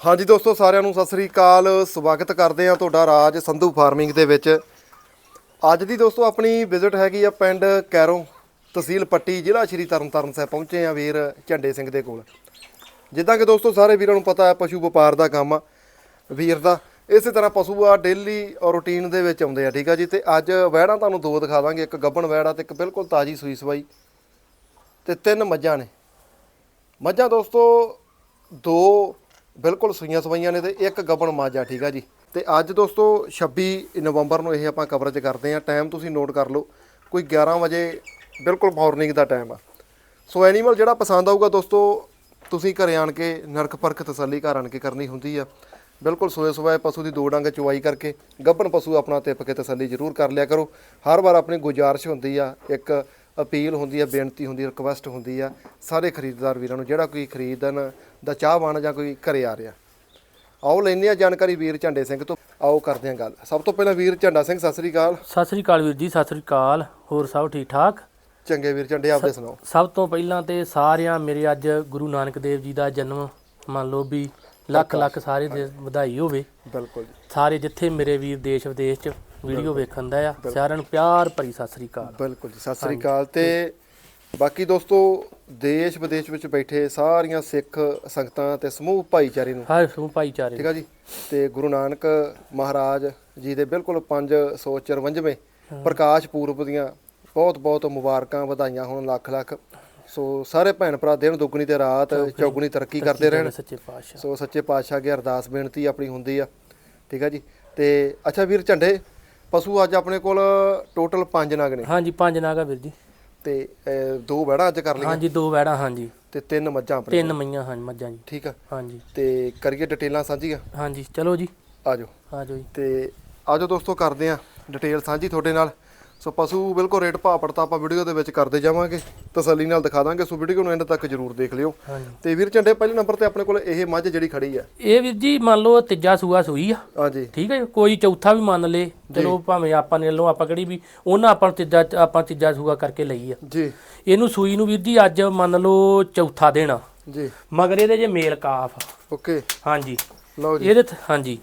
ਹਾਂਜੀ ਦੋਸਤੋ, ਸਾਰਿਆਂ ਨੂੰ ਸਤਿ ਸ੍ਰੀ ਅਕਾਲ। ਸਵਾਗਤ ਕਰਦੇ ਆ ਤੁਹਾਡਾ ਰਾਜ ਸੰਧੂ ਫਾਰਮਿੰਗ ਦੇ ਵਿੱਚ। ਅੱਜ ਦੀ ਦੋਸਤੋ, ਆਪਣੀ ਵਿਜ਼ਿਟ ਹੈਗੀ ਆ ਪਿੰਡ ਕੈਰੋਂ ਤਹਿਸੀਲ ਪੱਟੀ, ਜ਼ਿਲ੍ਹਾ ਸ਼੍ਰੀ ਤਰਨਤਾਰਨ ਸਾਹਿਬ ਪਹੁੰਚੇ ਆ ਵੀਰ ਝੰਡੇ ਸਿੰਘ ਦੇ ਕੋਲ। ਜਿੱਦਾਂ ਕਿ ਦੋਸਤੋ, ਸਾਰੇ ਵੀਰਾਂ ਨੂੰ ਪਤਾ ਹੈ, ਪਸ਼ੂ ਵਪਾਰ ਦਾ ਕੰਮ ਆ ਵੀਰ ਦਾ। ਇਸੇ ਤਰ੍ਹਾਂ ਪਸ਼ੂ ਆ ਡੇਲੀ ਰੂਟੀਨ ਦੇ ਵਿੱਚ ਆਉਂਦੇ ਆ, ਠੀਕ ਆ ਜੀ? ਤੇ ਅੱਜ ਵਹਿੜਾਂ ਤੁਹਾਨੂੰ ਦੋ ਦਿਖਾ ਦਾਂਗੇ, ਇੱਕ ਗੱਬਣ ਵਹਿੜਾ ਤੇ ਇੱਕ ਬਿਲਕੁਲ ਤਾਜੀ ਸੂਈ ਸਵਾਈ। ਤੇ ਤਿੰਨ ਮੱਝਾਂ ਨੇ। ਮੱਝਾਂ ਦੋਸਤੋ, ਦੋ ਬਿਲਕੁਲ ਸੂਈਆਂ ਸਵਾਈਆਂ ਨੇ ਤੇ ਇੱਕ ਗੱਬਣ ਮੱਝ ਠੀਕ ਆ ਜੀ। ਤੇ ਅੱਜ ਦੋਸਤੋ 26 ਨਵੰਬਰ ਨੂੰ ਇਹ ਆਪਾਂ ਕਵਰੇਜ ਕਰਦੇ ਆ ਟਾਈਮ ਤੁਸੀਂ ਨੋਟ ਕਰ ਲਓ, ਕੋਈ 11 ਵਜੇ ਬਿਲਕੁਲ ਮਾਰਨਿੰਗ ਦਾ ਟਾਈਮ ਆ। ਸੋ ਐਨੀਮਲ ਜਿਹੜਾ ਪਸੰਦ ਆਊਗਾ ਦੋਸਤੋ, ਤੁਸੀਂ ਘਰੇ ਆਣ ਕੇ ਨਰਕ ਪਰਖ ਤਸੱਲੀ ਘਰ ਆਣ ਕੇ ਕਰਨੀ ਹੁੰਦੀ ਆ। ਬਿਲਕੁਲ ਸੋਏ ਸਵਾਏ ਪਸ਼ੂ ਦੀ ਦੋ ਡੰਗ ਚੁਵਾਈ ਕਰਕੇ, ਗੱਭਣ ਪਸ਼ੂ ਆਪਣਾ ਤਿੱਪ ਕੇ ਤਸੱਲੀ ਜ਼ਰੂਰ ਕਰ ਲਿਆ ਕਰੋ। ਹਰ ਵਾਰ ਆਪਣੀ ਗੁਜ਼ਾਰਿਸ਼ ਹੁੰਦੀ ਆ, ਇੱਕ ਅਪੀਲ ਹੁੰਦੀ ਆ ਬੇਨਤੀ ਹੁੰਦੀ ਆ ਰਿਕਵੈਸਟ ਹੁੰਦੀ ਆ ਸਾਰੇ ਖਰੀਦਦਾਰ ਵੀਰਾਂ ਨੂੰ ਜਿਹੜਾ ਕੋਈ ਖਰੀਦਣ ਦਾ ਚਾਹਵਾਨ ਜਾਂ ਕੋਈ ਘਰੇ ਆ ਰਿਹਾ। ਆਓ ਲੈਂਦੇ ਆ ਜਾਣਕਾਰੀ ਵੀਰ ਝੰਡੇ ਸਿੰਘ ਤੋਂ। ਆਓ ਕਰਦੇ ਆ ਗੱਲ। ਸਭ ਤੋਂ ਪਹਿਲਾਂ ਵੀਰ ਝੰਡਾ ਸਿੰਘ ਸਤਿ ਸ੍ਰੀ ਅਕਾਲ। ਸਤਿ ਸ੍ਰੀ ਅਕਾਲ ਵੀਰ ਜੀ ਸਤਿ ਸ੍ਰੀ ਅਕਾਲ। ਹੋਰ ਸਭ ਠੀਕ ਠਾਕ ਚੰਗੇ ਵੀਰ ਝੰਡੇ ਆਪਦੇ ਸੁਣਾਓ। ਸਭ ਤੋਂ ਪਹਿਲਾਂ ਤੇ ਸਾਰਿਆਂ ਮੇਰੇ ਅੱਜ ਗੁਰੂ ਨਾਨਕ ਦੇਵ ਜੀ ਦਾ ਜਨਮ ਮੰਨ ਲਓ ਵੀ ਲੱਖ ਲੱਖ ਸਾਰੇ ਦੇ ਵਧਾਈ ਹੋਵੇ। ਬਿਲਕੁਲ ਸਾਰੇ ਜਿੱਥੇ ਮੇਰੇ ਵੀਰ ਦੇਸ਼ ਵਿਦੇਸ਼ ਚ ਵੀਡੀਓ ਵੇਖਣ ਦਾ ਆ। ਸਾਰਿਆਂ ਨੂੰ ਪਿਆਰ ਭਰੀ ਸਤਿ ਸ੍ਰੀ ਅਕਾਲ। ਬਿਲਕੁਲ ਜੀ ਸਤਿ ਸ੍ਰੀ ਅਕਾਲ। ਤੇ ਬਾਕੀ ਦੋਸਤੋ ਦੇਸ਼ ਵਿਦੇਸ਼ ਵਿੱਚ ਬੈਠੇ ਸਾਰੀਆਂ ਸਿੱਖ ਸੰਗਤਾਂ ਤੇ ਸਮੂਹ ਭਾਈਚਾਰੇ ਨੂੰ ਹਰ ਸਮੂਹ ਭਾਈਚਾਰੇ ਠੀਕ ਆ ਜੀ? ਤੇ ਗੁਰੂ ਨਾਨਕ ਮਹਾਰਾਜ ਜੀ ਦੇ ਬਿਲਕੁਲ 554ਵੇਂ ਪ੍ਰਕਾਸ਼ ਪੂਰਬ ਦੀਆਂ ਬਹੁਤ ਬਹੁਤ ਮੁਬਾਰਕਾਂ ਵਧਾਈਆਂ ਹੋਣ ਲੱਖ ਲੱਖ ਸੋ ਸਾਰੇ ਭੈਣ ਭਰਾ ਦਿਨ ਦੁੱਗਣੀ ਤੇ ਰਾਤ ਚੌਗੁਣੀ ਤਰੱਕੀ ਕਰਦੇ ਰਹਿਣ। ਸੱਚੇ ਪਾਤਸ਼ਾਹ। ਸੋ ਸੱਚੇ ਪਾਤਸ਼ਾਹ ਅੱਗੇ ਅਰਦਾਸ ਬੇਨਤੀ ਆਪਣੀ ਹੁੰਦੀ ਆ। ਠੀਕ ਆ ਜੀ? ਤੇ ਅੱਛਾ ਵੀਰ ਝੰਡੇ ਪਸ਼ੂ ਅੱਜ ਆਪਣੇ ਕੋਲ ਟੋਟਲ 5 ਨਗ ਨੇ। ਹਾਂਜੀ ਪੰਜ ਨਾਗਾ ਵੀਰ ਜੀ। ਤੇ ਅਹ, ਦੋ ਵੜਾ ਅੱਜ ਕਰ ਲਈਆਂ। ਹਾਂਜੀ ਦੋ ਵੈੜਾਂ ਹਾਂਜੀ। ਤੇ ਤਿੰਨ ਮੱਝਾਂ ਆਪਣੇ ਤਿੰਨ ਮਈਆਂ ਹਾਂ ਮੱਝਾਂ ਜੀ। ਠੀਕ ਆ। ਹਾਂਜੀ। ਤੇ ਕਰੀਏ ਡਿਟੇਲਾਂ ਸਾਂਝੀਆਂ? ਹਾਂਜੀ ਚਲੋ ਜੀ। ਆਜੋ ਆਜੋ ਜੀ। ਤੇ ਆਜੋ ਦੋਸਤੋ ਕਰਦੇ ਆ ਡਿਟੇਲ ਸਾਂਝੀ ਤੁਹਾਡੇ ਨਾਲ। ਸੋ ਪਸ਼ੂ ਬਿਲਕੁਲ ਰੇਟ ਭਾਅ ਪੜਤਾ ਆਪਾਂ ਵੀਡੀਓ ਦੇ ਵਿੱਚ ਕਰਦੇ ਜਾਵਾਂਗੇ। ਤਸੱਲੀ ਨਾਲ ਦਿਖਾ ਦਾਂਗੇ ਸੋ ਵੀਡੀਓ ਨੂੰ ਐਂਡ ਤੱਕ ਜਰੂਰ ਦੇਖ ਲਿਓ। ਤੇ ਵੀਰ ਝੰਡੇ ਪਹਿਲੇ ਨੰਬਰ ਤੇ ਆਪਣੇ ਕੋਲ ਇਹ ਮੱਝ ਜਿਹੜੀ ਖੜੀ ਆ। ਇਹ ਵੀਰ ਜੀ ਮੰਨ ਲਓ ਤੀਜਾ ਸੂਆ ਸੂਈ ਆ। ਹਾਂਜੀ। ਠੀਕ ਹੈ। ਕੋਈ ਚੌਥਾ ਵੀ ਮੰਨ ਲੇ। ਚਲੋ ਭਾਵੇਂ ਆਪਾਂ ਨੇ ਲਓ ਆਪਾਂ ਕਿਹੜੀ ਵੀ ਉਹਨਾਂ ਆਪਾਂ ਤੀਜਾ ਆਪਾਂ ਤੀਜਾ ਸੂਆ ਕਰਕੇ ਲਈ ਆ। ਜੀ। ਇਹਨੂੰ ਸੂਈ ਨੂੰ ਵੀਰ ਜੀ ਅੱਜ ਮੰਨ ਲਓ ਚੌਥਾ ਦੇਣਾ। ਜੀ। ਮਗਰ ਇਹਦੇ ਜੇ ਮੇਲ ਕਾਫ ਓਕੇ। ਹਾਂਜੀ। ਲਓ ਜੀ। ਇਹਦੇ ਹਾਂਜੀ।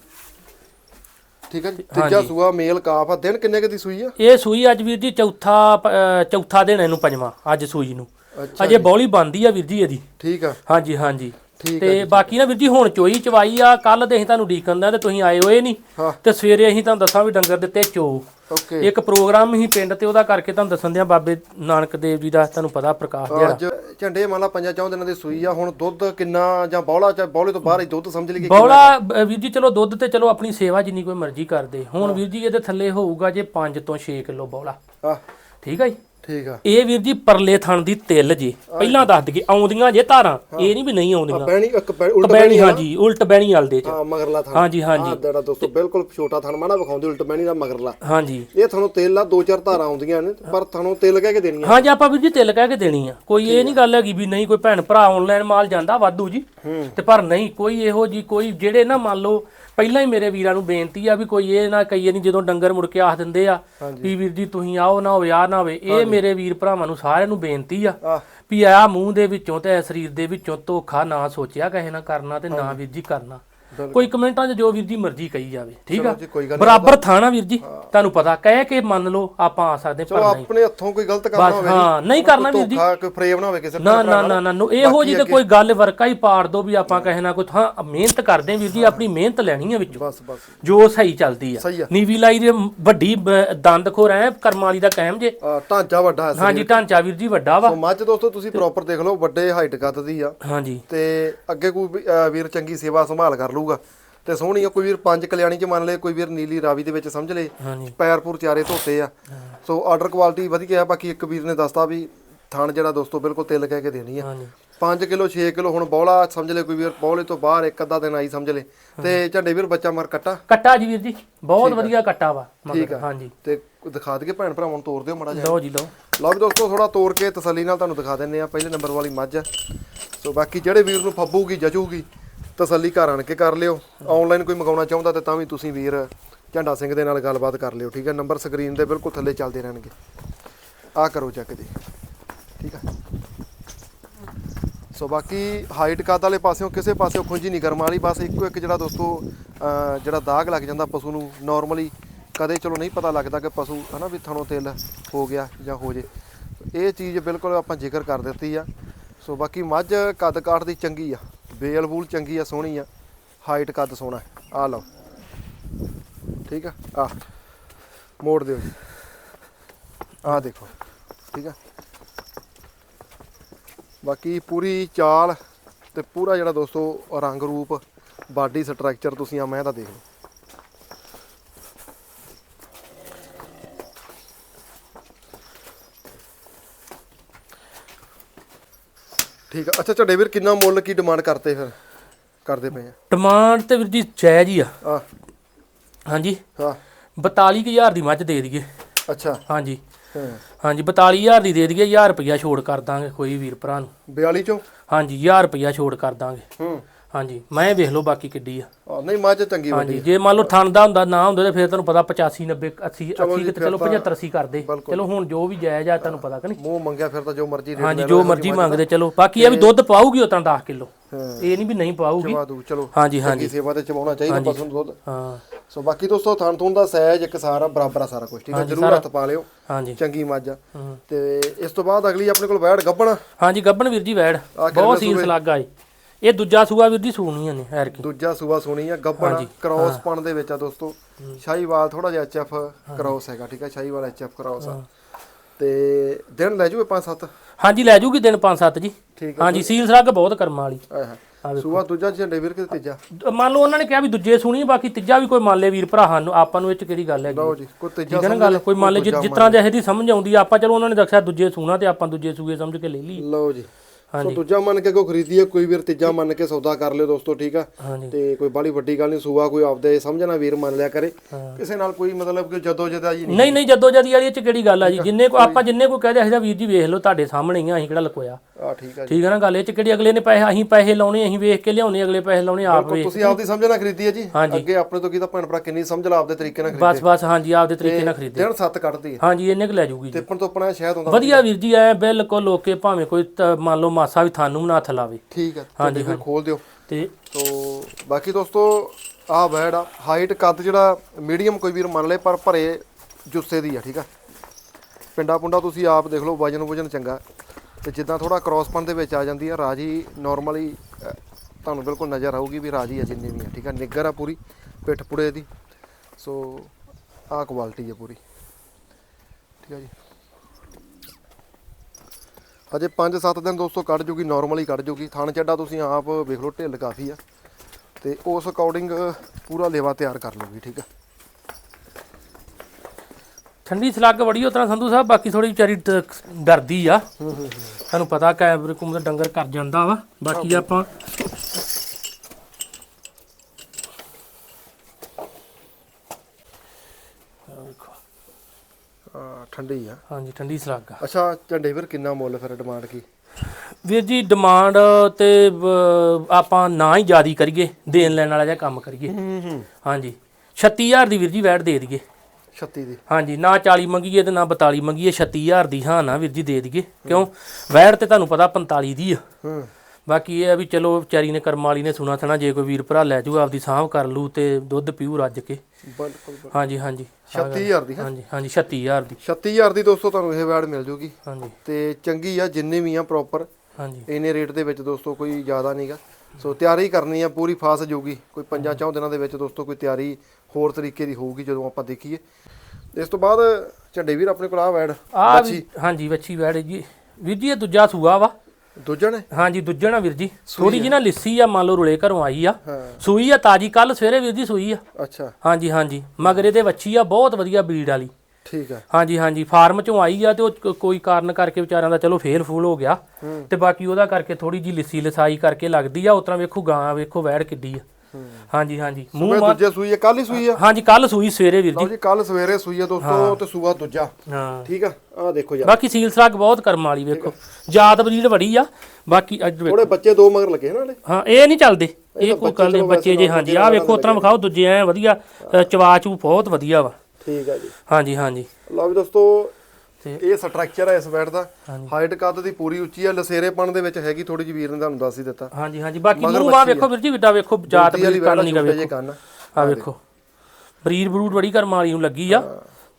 ਠੀਕ ਹੈ ਜੀ? ਤੀਜਾ ਸੂਆ ਮੇਲ ਕਾਫ ਆ ਦਿਨ ਕਿੰਨੇ ਕੁ ਦੀ ਸੂਈ ਆ? ਇਹ ਸੂਈ ਅੱਜ ਵੀਰ ਜੀ ਚੌਥਾ ਪ- ਅਹ ਚੌਥਾ ਦੇਣਾ ਇਹਨੂੰ ਪੰਜਵਾਂ ਅੱਜ ਸੂਈ ਨੂੰ। ਅੱਛਾ ਅਜੇ ਬੌਲੀ ਬੰਦੀ ਆ ਵੀਰ ਜੀ ਇਹਦੀ। ਠੀਕ ਆ। ਹਾਂਜੀ ਹਾਂਜੀ। ਤੇ ਬਾਕੀ ਨਾ ਵੀਰ ਜੀ ਹੁਣ ਚੋਈ ਚਵਾਈ ਆ ਕੱਲ ਦੇ ਅਸੀਂ ਤੁਹਾਨੂੰ ਡੀਕਨ ਦਾ ਤੇ ਤੁਸੀਂ ਆਏ ਹੋਏ ਨਹੀਂ। ਤੇ ਸਵੇਰੇ ਅਸੀਂ ਤੁਹਾਨੂੰ ਦੱਸਾਂ ਵੀ ਡੰਗਰ ਦਿੱਤੇ ਚੋ। ਇੱਕ ਪ੍ਰੋਗਰਾਮ ਹੀ ਪਿੰਡ ਤੇ ਉਹਦਾ ਕਰਕੇ ਤੁਹਾਨੂੰ ਦੱਸਣ ਦਿਆਂ ਬਾਬੇ ਨਾਨਕ ਦੇਵ ਜੀ ਦਾ ਤੁਹਾਨੂੰ ਪਤਾ ਪ੍ਰਕਾਸ਼ ਜਿਹੜਾ ਝੰਡੇ ਮੰਨ ਲਾ ਪੰਜਾਂ ਚੌਂ ਦਿਨਾਂ ਦੀ ਸੂਈ ਆ ਹੁਣ ਦੁੱਧ ਕਿੰਨਾ ਜਾਂ ਬੌਲਾ ਚ ਬੌਲੇ ਤੋਂ ਬਾਹਰ ਹੀ ਦੁੱਧ ਸਮਝ ਲਈਏ ਬੌਲਾ ਵੀਰ ਜੀ ਚਲੋ ਦੁੱਧ ਤੇ ਚਲੋ ਆਪਣੀ ਸੇਵਾ ਜਿੰਨੀ ਕੋਈ ਮਰਜ਼ੀ ਕਰਦੇ। ਹੁਣ ਵੀਰ ਜੀ ਇਹਦੇ ਥੱਲੇ ਹੋਊਗਾ ਜੇ 5 ਤੋਂ 6 ਕਿਲੋ ਬੌਲਾ। ਆ ਠੀਕ ਹੈ ਜੀ? ਠੀਕ ਆ। ਇਹ ਵੀਰ ਜੀ ਪਰਲੇ ਥਣ ਦੀ ਤਿਲ ਜੀ। ਪਹਿਲਾਂ ਦੱਸ ਦਈਏ ਆਉਂਦੀਆਂ ਜੇ ਧਾਰਾਂ ਇਹ ਨਹੀਂ ਵੀ ਨਹੀਂ ਆਉਂਦੀਆਂ। ਬੈਣੀ ਇੱਕ ਉਲਟ ਬੈਣੀ ਹਾਂਜੀ ਉਲਟ ਬੈਣੀ ਹਲਦੇ ਚ। ਹਾਂ ਮਗਰਲਾ ਥਣ। ਹਾਂਜੀ ਹਾਂਜੀ। ਆਹ ਜਿਹੜਾ ਦੋਸਤੋ ਬਿਲਕੁਲ ਛੋਟਾ ਥਣ ਮਾਣਾ ਵਿਖਾਉਂਦੇ ਉਲਟ ਬੈਣੀ ਦਾ ਮਗਰਲਾ। ਹਾਂਜੀ। ਇਹ ਤੁਹਾਨੂੰ ਤੇਲ ਆ ਦੋ ਚਾਰ ਧਾਰਾਂ ਆਉਂਦੀਆਂ ਨੇ ਪਰ ਤੁਹਾਨੂੰ ਤੇਲ ਕਹਿ ਕੇ ਦੇਣੀਆਂ। ਹਾਂਜੀ ਆਪਾਂ ਵੀਰ ਜੀ ਤਿਲ ਕਹਿ ਕੇ ਦੇਣੀ ਆ। ਕੋਈ ਇਹ ਨਹੀਂ ਗੱਲ ਹੈਗੀ ਵੀ ਨਹੀਂ ਕੋਈ ਭੈਣ ਭਰਾ ਆਨਲਾਈਨ ਮਾਲ ਜਾਂਦਾ ਵਾਧੂ ਜੀ। ਹੂੰ। ਤੇ ਪਰ ਨਹੀਂ ਕੋਈ ਇਹੋ ਜੀ ਕੋਈ ਜਿਹੜੇ ਨਾ ਮੰਨ ਲਓ ਪਹਿਲਾਂ ਹੀ ਮੇਰੇ ਵੀਰਾਂ ਨੂੰ ਬੇਨਤੀ ਆ ਵੀ ਕੋਈ ਇਹ ਨਾ ਕਹੀਏ ਨਹੀਂ ਜਦੋਂ ਡੰਗਰ ਮੁੜ ਕੇ ਆਖ ਦਿੰਦੇ ਆ ਵੀ ਵੀਰ ਜੀ ਤੁਸੀਂ ਆਓ ਨਾ ਹੋਵੇ ਆ ਨਾ ਹੋਵੇ ਇਹ ਮੇਰੇ ਵੀਰ ਭਰਾਵਾਂ ਨੂੰ ਸਾਰਿਆਂ ਨੂੰ ਬੇਨਤੀ ਆ ਵੀ ਆ ਮੂੰਹ ਦੇ ਵਿੱਚੋਂ ਤੇ ਸਰੀਰ ਦੇ ਵਿੱਚੋਂ ਧੋਖਾ ਨਾ ਸੋਚਿਆ ਕਹੇ ਨਾ ਕਰਨਾ ਤੇ ਨਾ ਵੀਰ ਜੀ ਕਰਨਾ। ਕੋਈ ਕਮੈਂਟਾਂ 'ਚ ਜੋ ਵੀਰ ਜੀ ਮਰਜ਼ੀ ਕਹੀ ਜਾਵੇ ਠੀਕ ਆ? ਬਰਾਬਰ ਥਾਣਾ ਵੀਰ ਜੀ ਤੁਹਾਨੂੰ ਪਤਾ ਕਹਿ ਕੇ ਮੰਨ ਲਓ ਆਪਾਂ ਆ ਸਕਦੇ ਪਰ ਨਹੀਂ। ਆਪਣੇ ਹੱਥੋਂ ਕੋਈ ਗਲਤ ਕੰਮ ਨਾ ਬਸ ਹੋਵੇ ਹਾਂ ਨਹੀਂ ਕਰਨਾ ਵੀਰ ਜੀ। ਕੋਈ ਫਰੇਮ ਨਾ ਹੋਵੇ ਕਿਸੇ ਨਾ ਨਾ ਨਾ ਨਾ ਨਾ, ਇਹੋ ਜੀ ਤੇ ਕੋਈ ਗੱਲ ਵਰਕਾ ਹੀ ਪਾੜ ਦੋ ਵੀ ਆਪਾਂ ਕਹੇ ਨਾ ਕੋਈ ਹਾਂ ਮਿਹਨਤ ਕਰਦੇ ਵੀਰ ਜੀ ਆਪਣੀ ਮਿਹਨਤ ਲੈਣੀ ਆ ਵਿੱਚੋਂ। ਬਸ ਬਸ। ਜੋ ਸਹੀ ਚੱਲਦੀ ਆ। ਨੀਵੀ ਲਾਈ ਦੇ ਵੱਡੀ ਦੰਦ ਖੋਰ ਐ ਕਰਮ ਵਾਲੀ ਦਾ ਕਾਇਮ ਜੇ। ਢਾਂਚਾ ਵੱਡਾ ਹੈ ਹਾਂਜੀ ਢਾਂਚਾ ਵੀਰ ਜੀ ਵੱਡਾ ਵਾ। ਸੋ ਮੱਝ ਦੋਸਤੋ ਤੁਸੀਂ ਪ੍ਰੋਪਰ ਦੇਖ ਲਓ ਵੱਡੇ ਹਾਈਟ ਕੱਦ ਦੀ ਆ। ਹਾਂਜੀ ਤੇ ਅੱਗੇ ਕੋਈ ਵੀਰ ਚੰਗੀ ਸੇਵਾ ਸੰਭਾਲ ਕਰ ਲੂਗਾ ਤੇ ਸੋਹਣੀ ਆ ਕੋਈ ਵੀਰ ਪੰਜ ਕਲਿਆਣੀ ਚ ਮੰਨ ਲੇ ਕੋਈ ਵੀਰ ਨੀਲੀ ਰਾਵੀ ਦੇ ਵਿੱਚ ਸਮਝ ਲੇ ਹਾਂਜੀ। ਪੈਰਪੂਰ ਚਾਰੇ ਧੋਤੇ ਆ। ਸੋ ਆਰਡਰ ਕੁਆਲਿਟੀ ਵਧੀਆ ਆ ਬਾਕੀ ਇੱਕ ਵੀਰ ਨੇ ਦੱਸਤਾ ਵੀ ਥਣ ਜਿਹੜਾ ਦੋਸਤੋ ਬਿਲਕੁਲ ਤਿਲ ਕਹਿ ਕੇ ਦੇਣੀ ਆ। ਹਾਂਜੀ। 5 ਕਿਲੋ 6 ਕਿਲੋ ਹੁਣ ਬੌਲਾ ਸਮਝ ਲੈ ਕੋਈ ਵੀਰ ਬੌਲੇ ਤੋਂ ਬਾਹਰ ਇੱਕ ਅੱਧਾ ਦਿਨ ਆਈ ਸਮਝ ਲੈ ਤੇ ਝੰਡੇ ਵੀਰ ਬੱਚਾ ਮਰ ਕੱਟਾ? ਕੱਟਾ ਜੀ ਵੀਰ ਜੀ ਬਹੁਤ ਵਧੀਆ ਕੱਟਾ ਵਾ ਠੀਕ ਆ। ਹਾਂਜੀ। ਤੇ ਦਿਖਾ ਦਈਏ ਭੈਣ ਭਰਾਵਾਂ ਨੂੰ ਤੋਰ ਦਿਓ ਮੜਾ ਜਿਹਾ। ਲਓ ਜੀ ਲਓ। ਲਓ ਵੀ ਦੋਸਤੋ ਥੋੜਾ ਤੋਰ ਕੇ ਤਸੱਲੀ ਨਾਲ ਤੁਹਾਨੂੰ ਦਿਖਾ ਦਿੰਨੇ ਆ ਪਹਿਲੇ ਨੰਬਰ ਵਾਲੀ ਮੱਝ ਸੋ ਬਾਕੀ ਜਿਹੜੇ ਵੀਰ ਨੂੰ ਫੱਬੂਗੀ ਜਚੂਗੀ ਤਸੱਲੀ ਘਰ ਆਣ ਕੇ ਕਰ ਲਿਓ। ਆਨਲਾਈਨ ਕੋਈ ਮੰਗਾਉਣਾ ਚਾਹੁੰਦਾ ਤੇ ਤਾਂ ਵੀ ਤੁਸੀਂ ਵੀਰ ਝੰਡਾ ਸਿੰਘ ਦੇ ਨਾਲ ਗੱਲਬਾਤ ਕਰ ਲਿਓ, ਠੀਕ ਹੈ? ਨੰਬਰ ਸਕਰੀਨ ਦੇ ਬਿਲਕੁਲ ਥੱਲੇ ਚੱਲਦੇ ਰਹਿਣਗੇ। ਆ ਕਰੋ ਚੈੱਕ ਜੀ। ਠੀਕ ਆ? ਸੋ ਬਾਕੀ ਹਾਈਟ ਕੱਦ ਵਾਲੇ ਪਾਸਿਓਂ ਕਿਸੇ ਪਾਸਿਓਂ ਖੁੰਝੀ ਨਹੀਂ ਕਰਮ ਵਾਲੀ ਬਸ ਇੱਕੋ ਇੱਕ ਜਿਹੜਾ ਦੋਸਤੋ ਜਿਹੜਾ ਦਾਗ ਲੱਗ ਜਾਂਦਾ ਪਸ਼ੂ ਨੂੰ। ਨਾਰਮਲੀ ਕਦੇ ਚਲੋ ਨਹੀਂ ਪਤਾ ਲੱਗਦਾ ਕਿ ਪਸ਼ੂ ਹਨਾ ਵੀ ਥਣੋਂ ਤਿਲ ਹੋ ਗਿਆ ਜਾਂ ਹੋ ਜੇ। ਇਹ ਚੀਜ਼ ਬਿਲਕੁਲ ਆਪਾਂ ਜ਼ਿਕਰ ਕਰ ਦਿੱਤੀ ਆ। ਸੋ ਬਾਕੀ ਮੱਝ ਕੱਦ ਕਾਠ ਦੀ ਚੰਗੀ ਆ। ਵੇਲ ਵੂਲ ਚੰਗੀ ਆ, ਸੋਹਣੀ ਆ। ਹਾਈਟ ਕੱਦ ਸੋਹਣਾ ਆ ਲਓ। ਠੀਕ ਆ? ਆ ਮੋੜ ਦਿਓ ਜੀ। ਆ ਦੇਖੋ। ਠੀਕ ਆ? ਬਾਕੀ ਪੂਰੀ ਚਾਲ ਤੇ ਪੂਰਾ ਜਿਹੜਾ ਦੋਸਤੋ ਰੰਗ ਰੂਪ, ਬਾਡੀ ਸਟਰਕਚਰ ਤੁਸੀਂ ਆ ਮੈਂ ਤਾਂ ਦੇਖ ਲਓ। ਠੀਕ ਆ। ਅੱਛਾ ਝੱਡੇ ਵੀਰ ਕਿੰਨਾ ਮੁੱਲ ਕੀ ਡਿਮਾਂਡ ਕਰਤੇ ਫਿਰ? ਕਰਦੇ ਪਏ ਡਿਮਾਂਡ ਤੇ ਵੀਰ ਜੀ ਜਾਇਜ਼ ਹੀ ਆ। ਆ ਆ ਹਾਂਜੀ। ਹਾਂ। 42000 ਦੀ ਮੱਝ ਦੇ ਦਈਏ। ਅੱਛਾ। ਹਾਂਜੀ। ਹਾਂ। ਹਾਂਜੀ 42000 ਦੀ ਦੇ ਦਈਏ 1000 ਰੁਪਇਆ ਛੋੜ ਕਰ ਦਾਂਗੇ ਕੋਈ ਵੀਰ ਭਰਾ ਨੂੰ। 42 ਚੋਂ? ਹਾਂਜੀ 1000 ਰੁਪਇਆ ਛੋੜ ਕਰ ਦਾਂਗੇ। ਹੂੰ। ਹਾਂਜੀ ਮੈਂ ਵੇਖ ਲਓ ਬਾਕੀ ਕਿੱਡੀ ਆ। ਨਹੀਂ ਮੱਝ ਚੰਗੀ ਵੱਡੀ ਹਾਂਜੀ ਜੇ ਮੰਨ ਲਓ ਥਣ ਦਾ ਹੁੰਦਾ ਨਾ ਹੁੰਦਾ ਤੇ ਫਿਰ ਤੁਹਾਨੂੰ ਪਤਾ 85 90 80 80 ਜੀ, ਕਿਤੇ ਚਲੋ ਫਿਰ 75 80 ਕਰਦੇ। ਚਲੋ ਹੁਣ ਜੋ ਵੀ ਜਾਇਜ਼ ਆ ਤੁਹਾਨੂੰ ਪਤਾ ਕਿ ਨਹੀਂ। ਮੂੰਹ ਮੰਗਿਆ ਫਿਰ ਤਾਂ ਜੋ ਮਰਜ਼ੀ ਰੇਟ ਹਾਂਜੀ ਜੋ ਮਰਜ਼ੀ ਮੰਗਦੇ ਚਲੋ। ਬਾਕੀ ਇਹ ਵੀ ਦੁੱਧ ਪਾਊਗੀ ਉਤਾਂ 10 ਕਿਲੋ। ਇਹ ਨਹੀਂ ਵੀ ਨਹੀਂ ਪਾਊਗੀ। ਚਵਾ ਦੂ ਚਲੋ। ਹਾਂਜੀ ਚੰਗੀ ਹਾਂਜੀ। ਸੇਵਾ ਤੇ ਚਵਾਉਣਾ ਚਾਹੀਦਾ ਪਸ਼ੂ ਨੂੰ ਦੁੱਧ। ਹਾਂ। ਸੋ ਬਾਕੀ ਦੋਸਤੋ ਥਣ ਥੂਣ ਦਾ ਸਾਈਜ਼ ਇੱਕ ਸਾਰਾ ਬਰਾਬਰ ਆ ਸਾਰਾ ਕੁਝ ਠੀਕ ਹੈ ਜਰੂਰ ਹੱਥ ਪਾ ਲਿਓ। ਹਾਂਜੀ। ਚੰਗੀ ਮੱਝ ਆ। ਤੇ ਇਸ ਤੋਂ ਬਾਅਦ ਅਗਲੀ ਆਪਣੇ ਕੋਲ ਵੈੜ ਗੱਬਣ। ਹਾਂਜੀ ਗੱਬਣ ਵੀਰ ਜੀ ਵੈੜ। ਬਹੁਤ ਸੀਲਸ ਲੱਗ ਆਏ ਇਹ ਦੂਜਾ ਸੂਆ ਵੀਰ ਜੀ ਸੂਣੀਆਂ ਨੇ ਕੀ ਦੂਜਾ ਸੂਆ ਸੋਣੀ ਆ ਗੱਬਣ ਕ੍ਰਾਸ ਪਣ ਦੇ ਵਿੱਚ ਆ ਦੋਸਤੋ। ਸ਼ਾਹੀਵਾਲ ਥੋੜਾ ਜਿਹਾ ਐਚਐਫ ਕ੍ਰਾਸ ਹੈਗਾ ਠੀਕ ਹੈ ਸ਼ਾਹੀਵਾਲ ਐਚਐਫ ਕ੍ਰਾਸ ਆ। ਤੇ ਦਿਨ ਲੈ ਜੂਏ 5-7 ਹਾਂਜੀ ਲੈ ਜੂਗੀ ਦਿਨ 5-7 ਜੀ। ਠੀਕ ਹਾਂਜੀ ਸੀਲਸ ਲੱਗ ਬਹੁਤ ਕਰਮਾਂ ਵਾਲੀ। ਸੂਆ ਦੂਜਾ ਝੰਡੇ ਵੀਰ ਕਿ ਤੀਜਾ? ਦ- ਮੰਨ ਲਓ ਉਹਨਾਂ ਨੇ ਕਿਹਾ ਵੀ ਦੂਜੇ ਸੁਣੀ ਬਾਕੀ ਤੀਜਾ ਵੀ ਕੋਈ ਮੰਨ ਲੇ ਵੀਰ ਭਰਾਵਾਂ ਨੂੰ ਆਪਾਂ ਨੂੰ ਇਹ ਚ ਕਿਹੜੀ ਗੱਲ ਹੈਗੀ? ਲਓ ਜੀ ਕੋਈ ਤੀਜਾ ਠੀਕ ਹੈ ਨਾ ਗੱਲ? ਕੋਈ ਮੰਨ ਲੇ ਜਿਸ ਜਿਸ ਤਰ੍ਹਾਂ ਜਿਹੇ ਦੀ ਸਮਝ ਆਉਂਦੀ ਆ, ਆਪਾਂ ਚਲੋ ਉਹਨਾਂ ਨੇ ਦੱਸਿਆ ਦੂਜੇ ਸੂਣਾ ਤੇ ਆਪਾਂ ਦੂਜੇ ਸੂਏ ਸਮਝ ਕੇ ਲੈ ਲਈ ਲਓ ਜੀ। ਸੋ ਦੂਜਾ ਮੰਨ ਕੇ ਕੋ ਖਰੀਦੀ ਹੈ ਕੋਈ ਵੀਰ ਤੀਜਾ ਮੰਨ ਕੇ ਸੌਦਾ ਕਰ ਲਿਓ ਦੋਸਤੋ ਠੀਕ ਆ? ਤੇ ਕੋਈ ਬਾਲੀ ਵੱਡੀ ਗੱਲ ਨਹੀਂ ਸੂਆ ਕੋਈ ਆਪਦੇ ਸਮਝਣਾ ਵੀਰ ਮੰਨ ਲਿਆ ਕਰੇ। ਕਿਸੇ ਨਾਲ ਕੋਈ ਮਤਲਬ ਕਿ ਜਦੋਂ ਜਦਾ ਜੀ ਨਹੀਂ। ਨਹੀਂ ਜਦੋਂ ਜਦੀ ਵਾਲੀ ਚ ਕਿਹੜੀ ਗੱਲ ਆ ਜੀ? ਜਿੰਨੇ ਕੋ ਆਪਾਂ ਜਿੰਨੇ ਕੋ ਕਹਦੇ ਇਹਦਾ ਵੀਰ ਜੀ ਵੇਖ ਲਓ ਤੁਹਾਡੇ ਸਾਹਮਣੇ ਹੀ ਆ ਅਸੀਂ ਕਿਹੜਾ ਲੁਕੋਇਆ। ਆ ਠੀਕ ਆ ਜੀ। ਠੀਕ ਹੈ ਨਾ ਗੱਲ ਇਹ ਚ ਕਿਹੜੀ ਅਗਲੇ ਨੇ ਪੈਸੇ ਅਸੀਂ ਪੈਸੇ ਲਾਉਣੇ ਅਸੀਂ ਵੇਖ ਕੇ ਲਿਆਉਣੇ ਅਗਲੇ ਪੈਸੇ ਲਾਉਣੇ ਆਪ ਵੇਖ ਤੁਸੀਂ ਆਪਦੀ ਸਮਝਣਾ ਖਰੀਦੀ ਹੈ ਜੀ। ਅੱਗੇ ਆਪਣੇ ਤੋਂ ਕੀ ਤਾਂ ਭੈਣ ਭਰਾ ਕਿੰਨੀ ਸਮਝ ਲਾ ਆਪਦੇ ਤਰੀਕੇ ਨਾਲ ਖਰੀਦੀ ਬਸ ਬਸ ਹਾਂਜੀ ਆਪਦੇ ਤਰੀਕੇ ਨਾਲ ਖਰੀਦੇ ਦਿਨ ਸੱਤ ਕੱਢਦੀ ਹੈ। ਹਾਂਜੀ ਇੰਨੇ ਕੁ ਲੈ ਜੂਗੀ ਜੀ। ਤੋਂ ਆਪਣਾ ਸ਼ਾਇਦ ਹੁੰਦਾ। ਵਧੀਆ ਵੀਰ ਜੀ ਐ ਬਿਲਕੁਲ ਲੋਕੇ ਭਾਵੇਂ ਕੋਈ ਮੰਨ ਲਓ ਮਾਸਾ ਵੀ ਵੀ ਨਾ ਹੱਥ ਲਾਵੇ। ਠੀਕ ਹੈ ਹਾਂਜੀ ਫਿਰ ਖੋਲ ਦਿਓ। ਤੇ ਤੋ ਬਾਕੀ ਦੋਸਤੋ ਆਹ ਬੈਡ ਆ। ਹਾਈਟ ਕੱਦ ਜਿਹੜਾ ਮੀਡੀਅਮ ਕੋਈ ਵੀਰ ਮੰਨ ਲੇ ਪਰ ਭਰੇ ਜੁੱਸੇ ਦੀ ਆ ਠੀਕ ਆ? ਪਿੰਡਾ ਪੁੰਡਾ ਤੁਸੀਂ ਆਪ ਦੇਖ ਲਓ ਵਜਨ ਵਜਨ ਚੰਗਾ। ਤੇ ਜਿੱਦਾਂ ਥੋੜਾ ਕ੍ਰੋਸਪਨ ਦੇ ਵਿੱਚ ਆ ਜਾਂਦੀ ਆ ਰਾਜੀ ਨਾਰਮਲੀ ਤੁਹਾਨੂੰ ਬਿਲਕੁਲ ਨਜ਼ਰ ਆਊਗੀ ਵੀ ਰਾਜੀ ਆ ਜਿੰਨੀ ਵੀ ਆ ਠੀਕ ਆ? ਨਿੱਗਰ ਆ ਪੂਰੀ ਪਿੱਠ ਪੁੜੇ ਦੀ। ਸੋ ਆਹ ਕੁਆਲਿਟੀ ਆ ਪੂਰੀ। ਠੀਕ ਆ ਜੀ? ਅਜੇ 5-7 ਦਿਨ ਦੋਸਤੋ ਕੱਢ ਜੂਗੀ ਨਾਰਮਲੀ ਕੱਢ ਜੂਗੀ। ਥਣ ਚੱਡਾ ਤੁਸੀਂ ਆਪ ਵੇਖ ਲਓ ਢਿੱਲ ਕਾਫੀ ਆ। ਤੇ ਉਸ ਅਕੋਰਡਿੰਗ ਪੂਰਾ ਲੇਵਾ ਤਿਆਰ ਕਰ ਲੂਗੀ ਠੀਕ ਆ। ਠੰਡੀ ਸਲੱਗ ਬੜੀ ਉਹ ਤਰ੍ਹਾਂ ਸੰਧੂ ਸਾਹਿਬ ਬਾਕੀ ਥੋੜੀ ਵਿਚਾਰੀ ਡਰਦੀ ਆ। ਤੁਹਾਨੂੰ ਪਤਾ ਕੈਮਰੇ ਕੁਮ ਦਾ ਡੰਗਰ ਕਰ ਜਾਂਦਾ ਵਾ। ਬਾਕੀ ਆਪਾਂ ਆਹ ਵੇਖੋ। ਆ ਠੰਡੀ ਆ? ਹਾਂਜੀ ਠੰਡੀ ਸਲੱਗ ਆ। ਅੱਛਾ ਝੰਡੇ ਫਿਰ ਕਿੰਨਾ ਮੁੱਲ ਫਿਰ ਡਿਮਾਂਡ ਕੀ? ਵੀਰ ਜੀ ਡਿਮਾਂਡ ਤੇ ਅਹ, ਆਪਾਂ ਨਾ ਹੀ ਜਿਆਦੀ ਕਰੀਏ ਦੇਣ ਲੈਣ ਵਾਲਾ ਜਿਹਾ ਕੰਮ ਕਰੀਏ। ਹੂੰ ਹੂੰ। ਹਾਂਜੀ। 36000 ਦੀ ਵੀਰ ਜੀ ਵੈਟ ਦੇ ਦਈਏ। 36 ਦੀ। ਹਾਂਜੀ ਨਾ 40 ਮੰਗੀਏ ਤੇ ਨਾ 42 ਮੰਗੀਏ 36000 ਦੀ ਹਾਂ ਨਾ ਵੀਰ ਜੀ ਦੇ ਦਈਏ। ਕਿਉਂ? ਵੈਟ ਤੇ ਤੁਹਾਨੂੰ ਪਤਾ 45 ਦੀ ਆ। ਹੂੰ। ਬਾਕੀ ਇਹ ਆ ਵੀ ਚਲੋ ਵਿਚਾਰੀ ਨੇ ਕਰਮ ਵਾਲੀ ਨੇ ਸੁਣਾ ਥਣਾ ਜੇ ਕੋਈ ਵੀਰ ਭਰਾ ਲੈ ਜੂ ਆਪਦੀ ਸਾਂਭ ਕਰ ਲੂ ਤੇ ਦੁੱਧ ਪੀਊ ਰੱਜ ਕੇ। ਬਿਲਕੁਲ ਹਾਂਜੀ ਹਾਂਜੀ। 36000 ਦੀ ਹਾਂਜੀ ਹਾਂਜੀ 36000 ਦੀ। 36000 ਦੀ ਦੋਸਤੋ ਤੁਹਾਨੂੰ ਇਹ ਵੈਡ ਮਿਲ ਜੂਗੀ। ਹਾਂਜੀ। ਤੇ ਚੰਗੀ ਆ ਜਿੰਨੇ ਵੀ ਆ ਪ੍ਰੋਪਰ ਹਾਂਜੀ। ਇੰਨੇ ਰੇਟ ਦੇ ਵਿੱਚ ਦੋਸਤੋ ਕੋਈ ਜ਼ਿਆਦਾ ਨਹੀਂਗਾ ਸੋ ਤਿਆਰੀ ਕਰਨੀ ਆ ਪੂਰੀ ਫਾਸ ਜੂਗੀ। ਕੋਈ ਪੰਜਾਂ ਚੌਂ ਦਿਨਾਂ ਦੇ ਵਿੱਚ ਦੋਸਤੋ ਕੋਈ ਤਿਆਰੀ ਹੋਰ ਤਰੀਕੇ ਦੀ ਹੋਊਗੀ ਜਦੋਂ ਆਪਾਂ ਦੇਖੀਏ। ਇਸ ਤੋਂ ਬਾਅਦ ਝੰਡੇ ਵੀਰ ਆਪਣੇ ਕੋਲ ਆ ਵੈਡ ਆ ਹਾਂਜੀ ਵੱਛੀ ਵੈੜ ਜੀ। ਵੀਰ ਜੀ ਇਹ ਦੂਜਾ ਸੂਆ ਵਾ। ਦੂਜਾ ਨੇ? ਹਾਂਜੀ ਦੂਜਾ ਨਾ ਵੀਰ ਜੀ। ਥੋੜੀ ਜੀ ਨਾ ਲਿੱਸੀ ਆ ਮੰਨ ਲਓ ਰੁਲੇ ਘਰੋਂ ਆਈ ਆ। ਸੂਈ ਆ ਤਾਜੀ ਕੱਲ ਸਵੇਰੇ ਵੀਰ ਜੀ ਸੂਈ ਆ। ਅੱਛਾ। ਹਾਂਜੀ ਹਾਂਜੀ। ਮਗਰ ਇਹਦੇ ਵੱਛੀ ਆ ਬਹੁਤ ਵਧੀਆ ਬਰੀਡ ਵਾਲੀ। ਠੀਕ ਆ। ਹਾਂਜੀ ਹਾਂਜੀ। ਫਾਰਮ ਚੋਂ ਆਈ ਆ ਤੇ ਉਹ ਕੋਈ ਕਾਰਨ ਕਰਕੇ ਵਿਚਾਰਿਆਂ ਦਾ ਚਲੋ ਫੇਲ ਫੂਲ ਹੋ ਗਿਆ। ਤੇ ਬਾਕੀ ਉਹਦਾ ਕਰਕੇ ਥੋੜੀ ਜੀ ਲਿੱਸੀ ਲਸਾਈ ਕਰਕੇ ਲੱਗਦੀ ਆ। ਉਤਰਾ ਵੇਖੋ ਗਾਂ ਵੇਖੋ ਵੈੜ ਕਿੱਡੀ ਆ। ਹਾਂਜੀ ਹਾਂਜੀ। ਮੂੰਹ ਮੈਂ ਦੂਜੇ ਸੂਈ ਆ ਕੱਲ ਹੀ ਸੂਈ ਆ ਹਾਂਜੀ ਕੱਲ ਸੂਈ ਸਵੇਰੇ ਵੀਰ ਲਓ ਜੀ ਜੀ ਕੱਲ ਸਵੇਰੇ ਸੂਈ ਆ ਦੋਸਤੋ ਤੇ ਸੂਆ ਦੂਜਾ। ਹਾਂ। ਠੀਕ ਆ? ਆ ਦੇਖੋ ਯਾਰ। ਬਾਕੀ ਸੀਲ ਸਰਾਗ ਬਹੁਤ ਕਰਮ ਵਾਲੀ ਵੇਖੋ। ਜਾਤ ਬਰੀਡ ਬੜੀ ਆ। ਬਾਕੀ ਅੱਜ ਵੇਖੋ। ਥੋੜੇ ਬੱਚੇ ਦੋ ਮਗਰ ਲੱਗੇ ਨਾ ਨਾਲੇ। ਹਾਂ ਇਹ ਨਹੀਂ ਚੱਲਦੇ। ਇਹ ਕੋਈ ਨਹੀਂ ਬੱਚੇ ਜੇ ਹਾਂਜੀ ਆ ਵੇਖੋ ਉਤਰਾ ਵਿਖਾਓ ਦੂਜੇ ਐ ਵਧੀਆ ਅ, ਚਵਾ ਚੂ ਬਹੁਤ ਵਧੀਆ ਵਾ। ਠੀਕ ਆ ਜੀ। ਹਾਂਜੀ ਹਾਂਜੀ। ਲਓ ਵੀ ਦੋਸਤੋ ਇਹ ਸਟਰਕਚਰ ਹੈ ਇਸ ਬੈਡ ਦਾ। ਹਾਈਟ ਕੱਦ ਦੀ ਪੂਰੀ ਉੱਚੀ ਆ ਲਸੇਰੇਪਣ ਦੇ ਵਿੱਚ ਹੈਗੀ ਥੋੜੀ ਜਿਹੀ ਵੀਰ ਨੇ ਤੁਹਾਨੂੰ ਦੱਸ ਹੀ ਦਿੱਤਾ। ਹਾਂਜੀ ਹਾਂਜੀ। ਬਾਕੀ ਮੂੰਹ ਆ ਵੇਖੋ ਵੀਰ ਜੀ ਵਿੱਡਾ ਵੇਖੋ ਜਾਤ ਬਰੀਡ ਕੰਨ ਨਹੀਂ ਵੇਖੋ। ਆ। ਵੇਖੋ। ਬਰੀਡ ਬਰੂਡ ਬੜੀ ਕਰਮ ਵਾਲੀ ਨੂੰ ਲੱਗੀ ਆ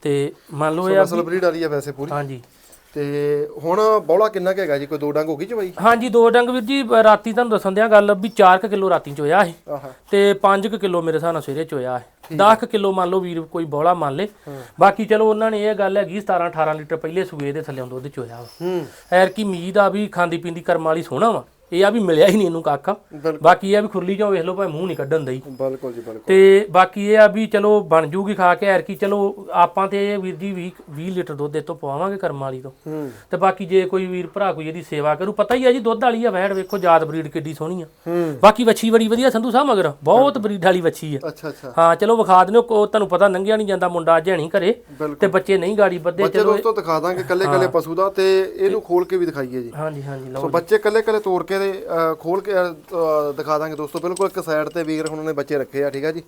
ਤੇ ਮੰਨ ਲਓ ਇਹ ਅਸਲ ਬਰੀਡ ਵਾਲੀ ਆ ਵੈਸੇ ਪੂਰੀ। ਹਾਂਜੀ। ਤੇ ਹੁਣ ਬੌਲਾ ਕਿੰਨਾ ਕੁ ਹੈਗਾ ਜੀ? ਕੋਈ ਦੋ ਡੰਗ ਹੋ ਗਈ ਚਵਾਈ ਹਾਂਜੀ ਦੋ ਡੰਗ ਵੀਰ ਜੀ ਬ- ਰਾਤੀ ਤੁਹਾਨੂੰ ਦੱਸਣ ਦਿਆਂ ਗੱਲ ਵੀ 4 ਕਿਲੋ ਰਾਤੀ ਚੋਇਆ ਸੀ ਆਹਾ। ਤੇ 5 ਕਿਲੋ ਮੇਰੇ ਹਿਸਾਬ ਨਾਲ ਸਵੇਰੇ ਚੋਇਆ ਹੈ 10 ਕਿਲੋ ਮੰਨ ਲਓ ਵੀਰ ਕੋਈ ਬੋਲਾ ਮੰਨ ਲੇ। ਬਾਕੀ ਚਲੋ ਉਹਨਾਂ ਨੇ ਇਹ ਗੱਲ ਹੈਗੀ 17 18 ਲੀਟਰ ਪਹਿਲੇ ਸੂਏ ਦੇ ਥੱਲੇ ਦੁੱਧ ਚੋਇਆ ਵਾ। ਹੂੰ। ਐਰ ਕੀ ਉਮੀਦ ਆ ਵੀ ਖਾਂਦੀ ਪੀਂਦੀ ਕਰਮ ਵਾਲੀ ਸੋਹਣਾ ਵਾ। ਇਹ ਆ ਵੀ ਮਿਲਿਆ ਹੀ ਨਹੀਂ ਇਹਨੂੰ ਕਾਕਾ। ਬਾਕੀ ਇਹ ਆ ਵੀ ਖੁਰਲੀ ਚੋਂ ਵੇਖ ਲਓ ਭਾਵੇਂ ਮੂੰਹ ਨਹੀਂ ਕੱਢਣ ਦਈ। ਬਿਲਕੁਲ ਜੀ ਬਿਲਕੁਲ। ਤੇ ਬਾਕੀ ਇਹ ਆ ਵੀ ਚਲੋ ਬਣ ਜੂਗੀ ਖਾ ਕੇ ਐਰ ਕੀ ਚਲੋ ਆਪਾਂ ਤੇ ਇਹ ਵੀਰ ਜੀ 20 20 ਲੀਟਰ ਦੁੱਧ ਇਹ ਤੋਂ ਪਵਾਵਾਂਗੇ ਕਰਮ ਵਾਲੀ ਤੋਂ। ਤੇ ਬਾਕੀ ਜੇ ਕੋਈ ਵੀਰ ਭਰਾ ਕੋਈ ਇਹਦੀ ਸੇਵਾ ਕਰੂ ਪਤਾ ਹੀ ਆ ਜੀ ਦੁੱਧ ਵਾਲੀ ਆ ਵੈੜ ਵੇਖੋ ਜਾਤ ਬਰੀਡ ਕਿੱਡੀ ਸੋਹਣੀ ਆ। ਬਾਕੀ ਵੱਛੀ ਬੜੀ ਵਧੀਆ ਸੰਧੂ ਸਾਹਿਬ ਮਗਰ ਬਹੁਤ ਬਰੀਡ ਵਾਲੀ ਵੱਛੀ ਆ। ਅੱਛਾ ਅੱਛਾ। ਹਾਂ ਚਲੋ ਵਿਖਾ ਦਿਓ ਤੁਹਾਨੂੰ ਪਤਾ ਨੰਗਿਆ ਨਹੀਂ ਜਾਂਦਾ ਮੁੰਡਾ ਅੱਜ ਹਣੀ ਘਰੇ ਤੇ ਬੱਚੇ ਨਹੀਂ ਗਾੜੀ ਬੱਦੇ ਬੱਚੇ ਚਲੋ ਦੋਸਤੋ ਦਿਖਾ ਦਾਂਗੇ ਕੱਲੇ ਕੱਲੇ ਪਸ਼ੂ ਦਾ ਤੇ ਇਹਨੂੰ ਖੋਲ ਕੇ ਵੀ ਦਿਖਾਈਏ ਜੀ। ਹਾਂਜੀ ਹਾਂਜੀ ਲਓ ਸੋ ਬੱਚੇ ਕੱਲੇ ਕੱਲੇ ਤੋੜ ਕੇ ਤੇ ਅਹ, ਖੋਲ ਕੇ ਅਹ, ਦਿਖਾ ਦਾਂਗੇ ਦੋਸਤੋ। ਬਿਲਕੁਲ ਇੱਕ ਸਾਈਡ ਤੇ ਵੀਰ ਹੁਣ ਨੇ ਬੱਚੇ ਰੱਖੇ ਆ ਠੀਕ ਆ ਜੀ?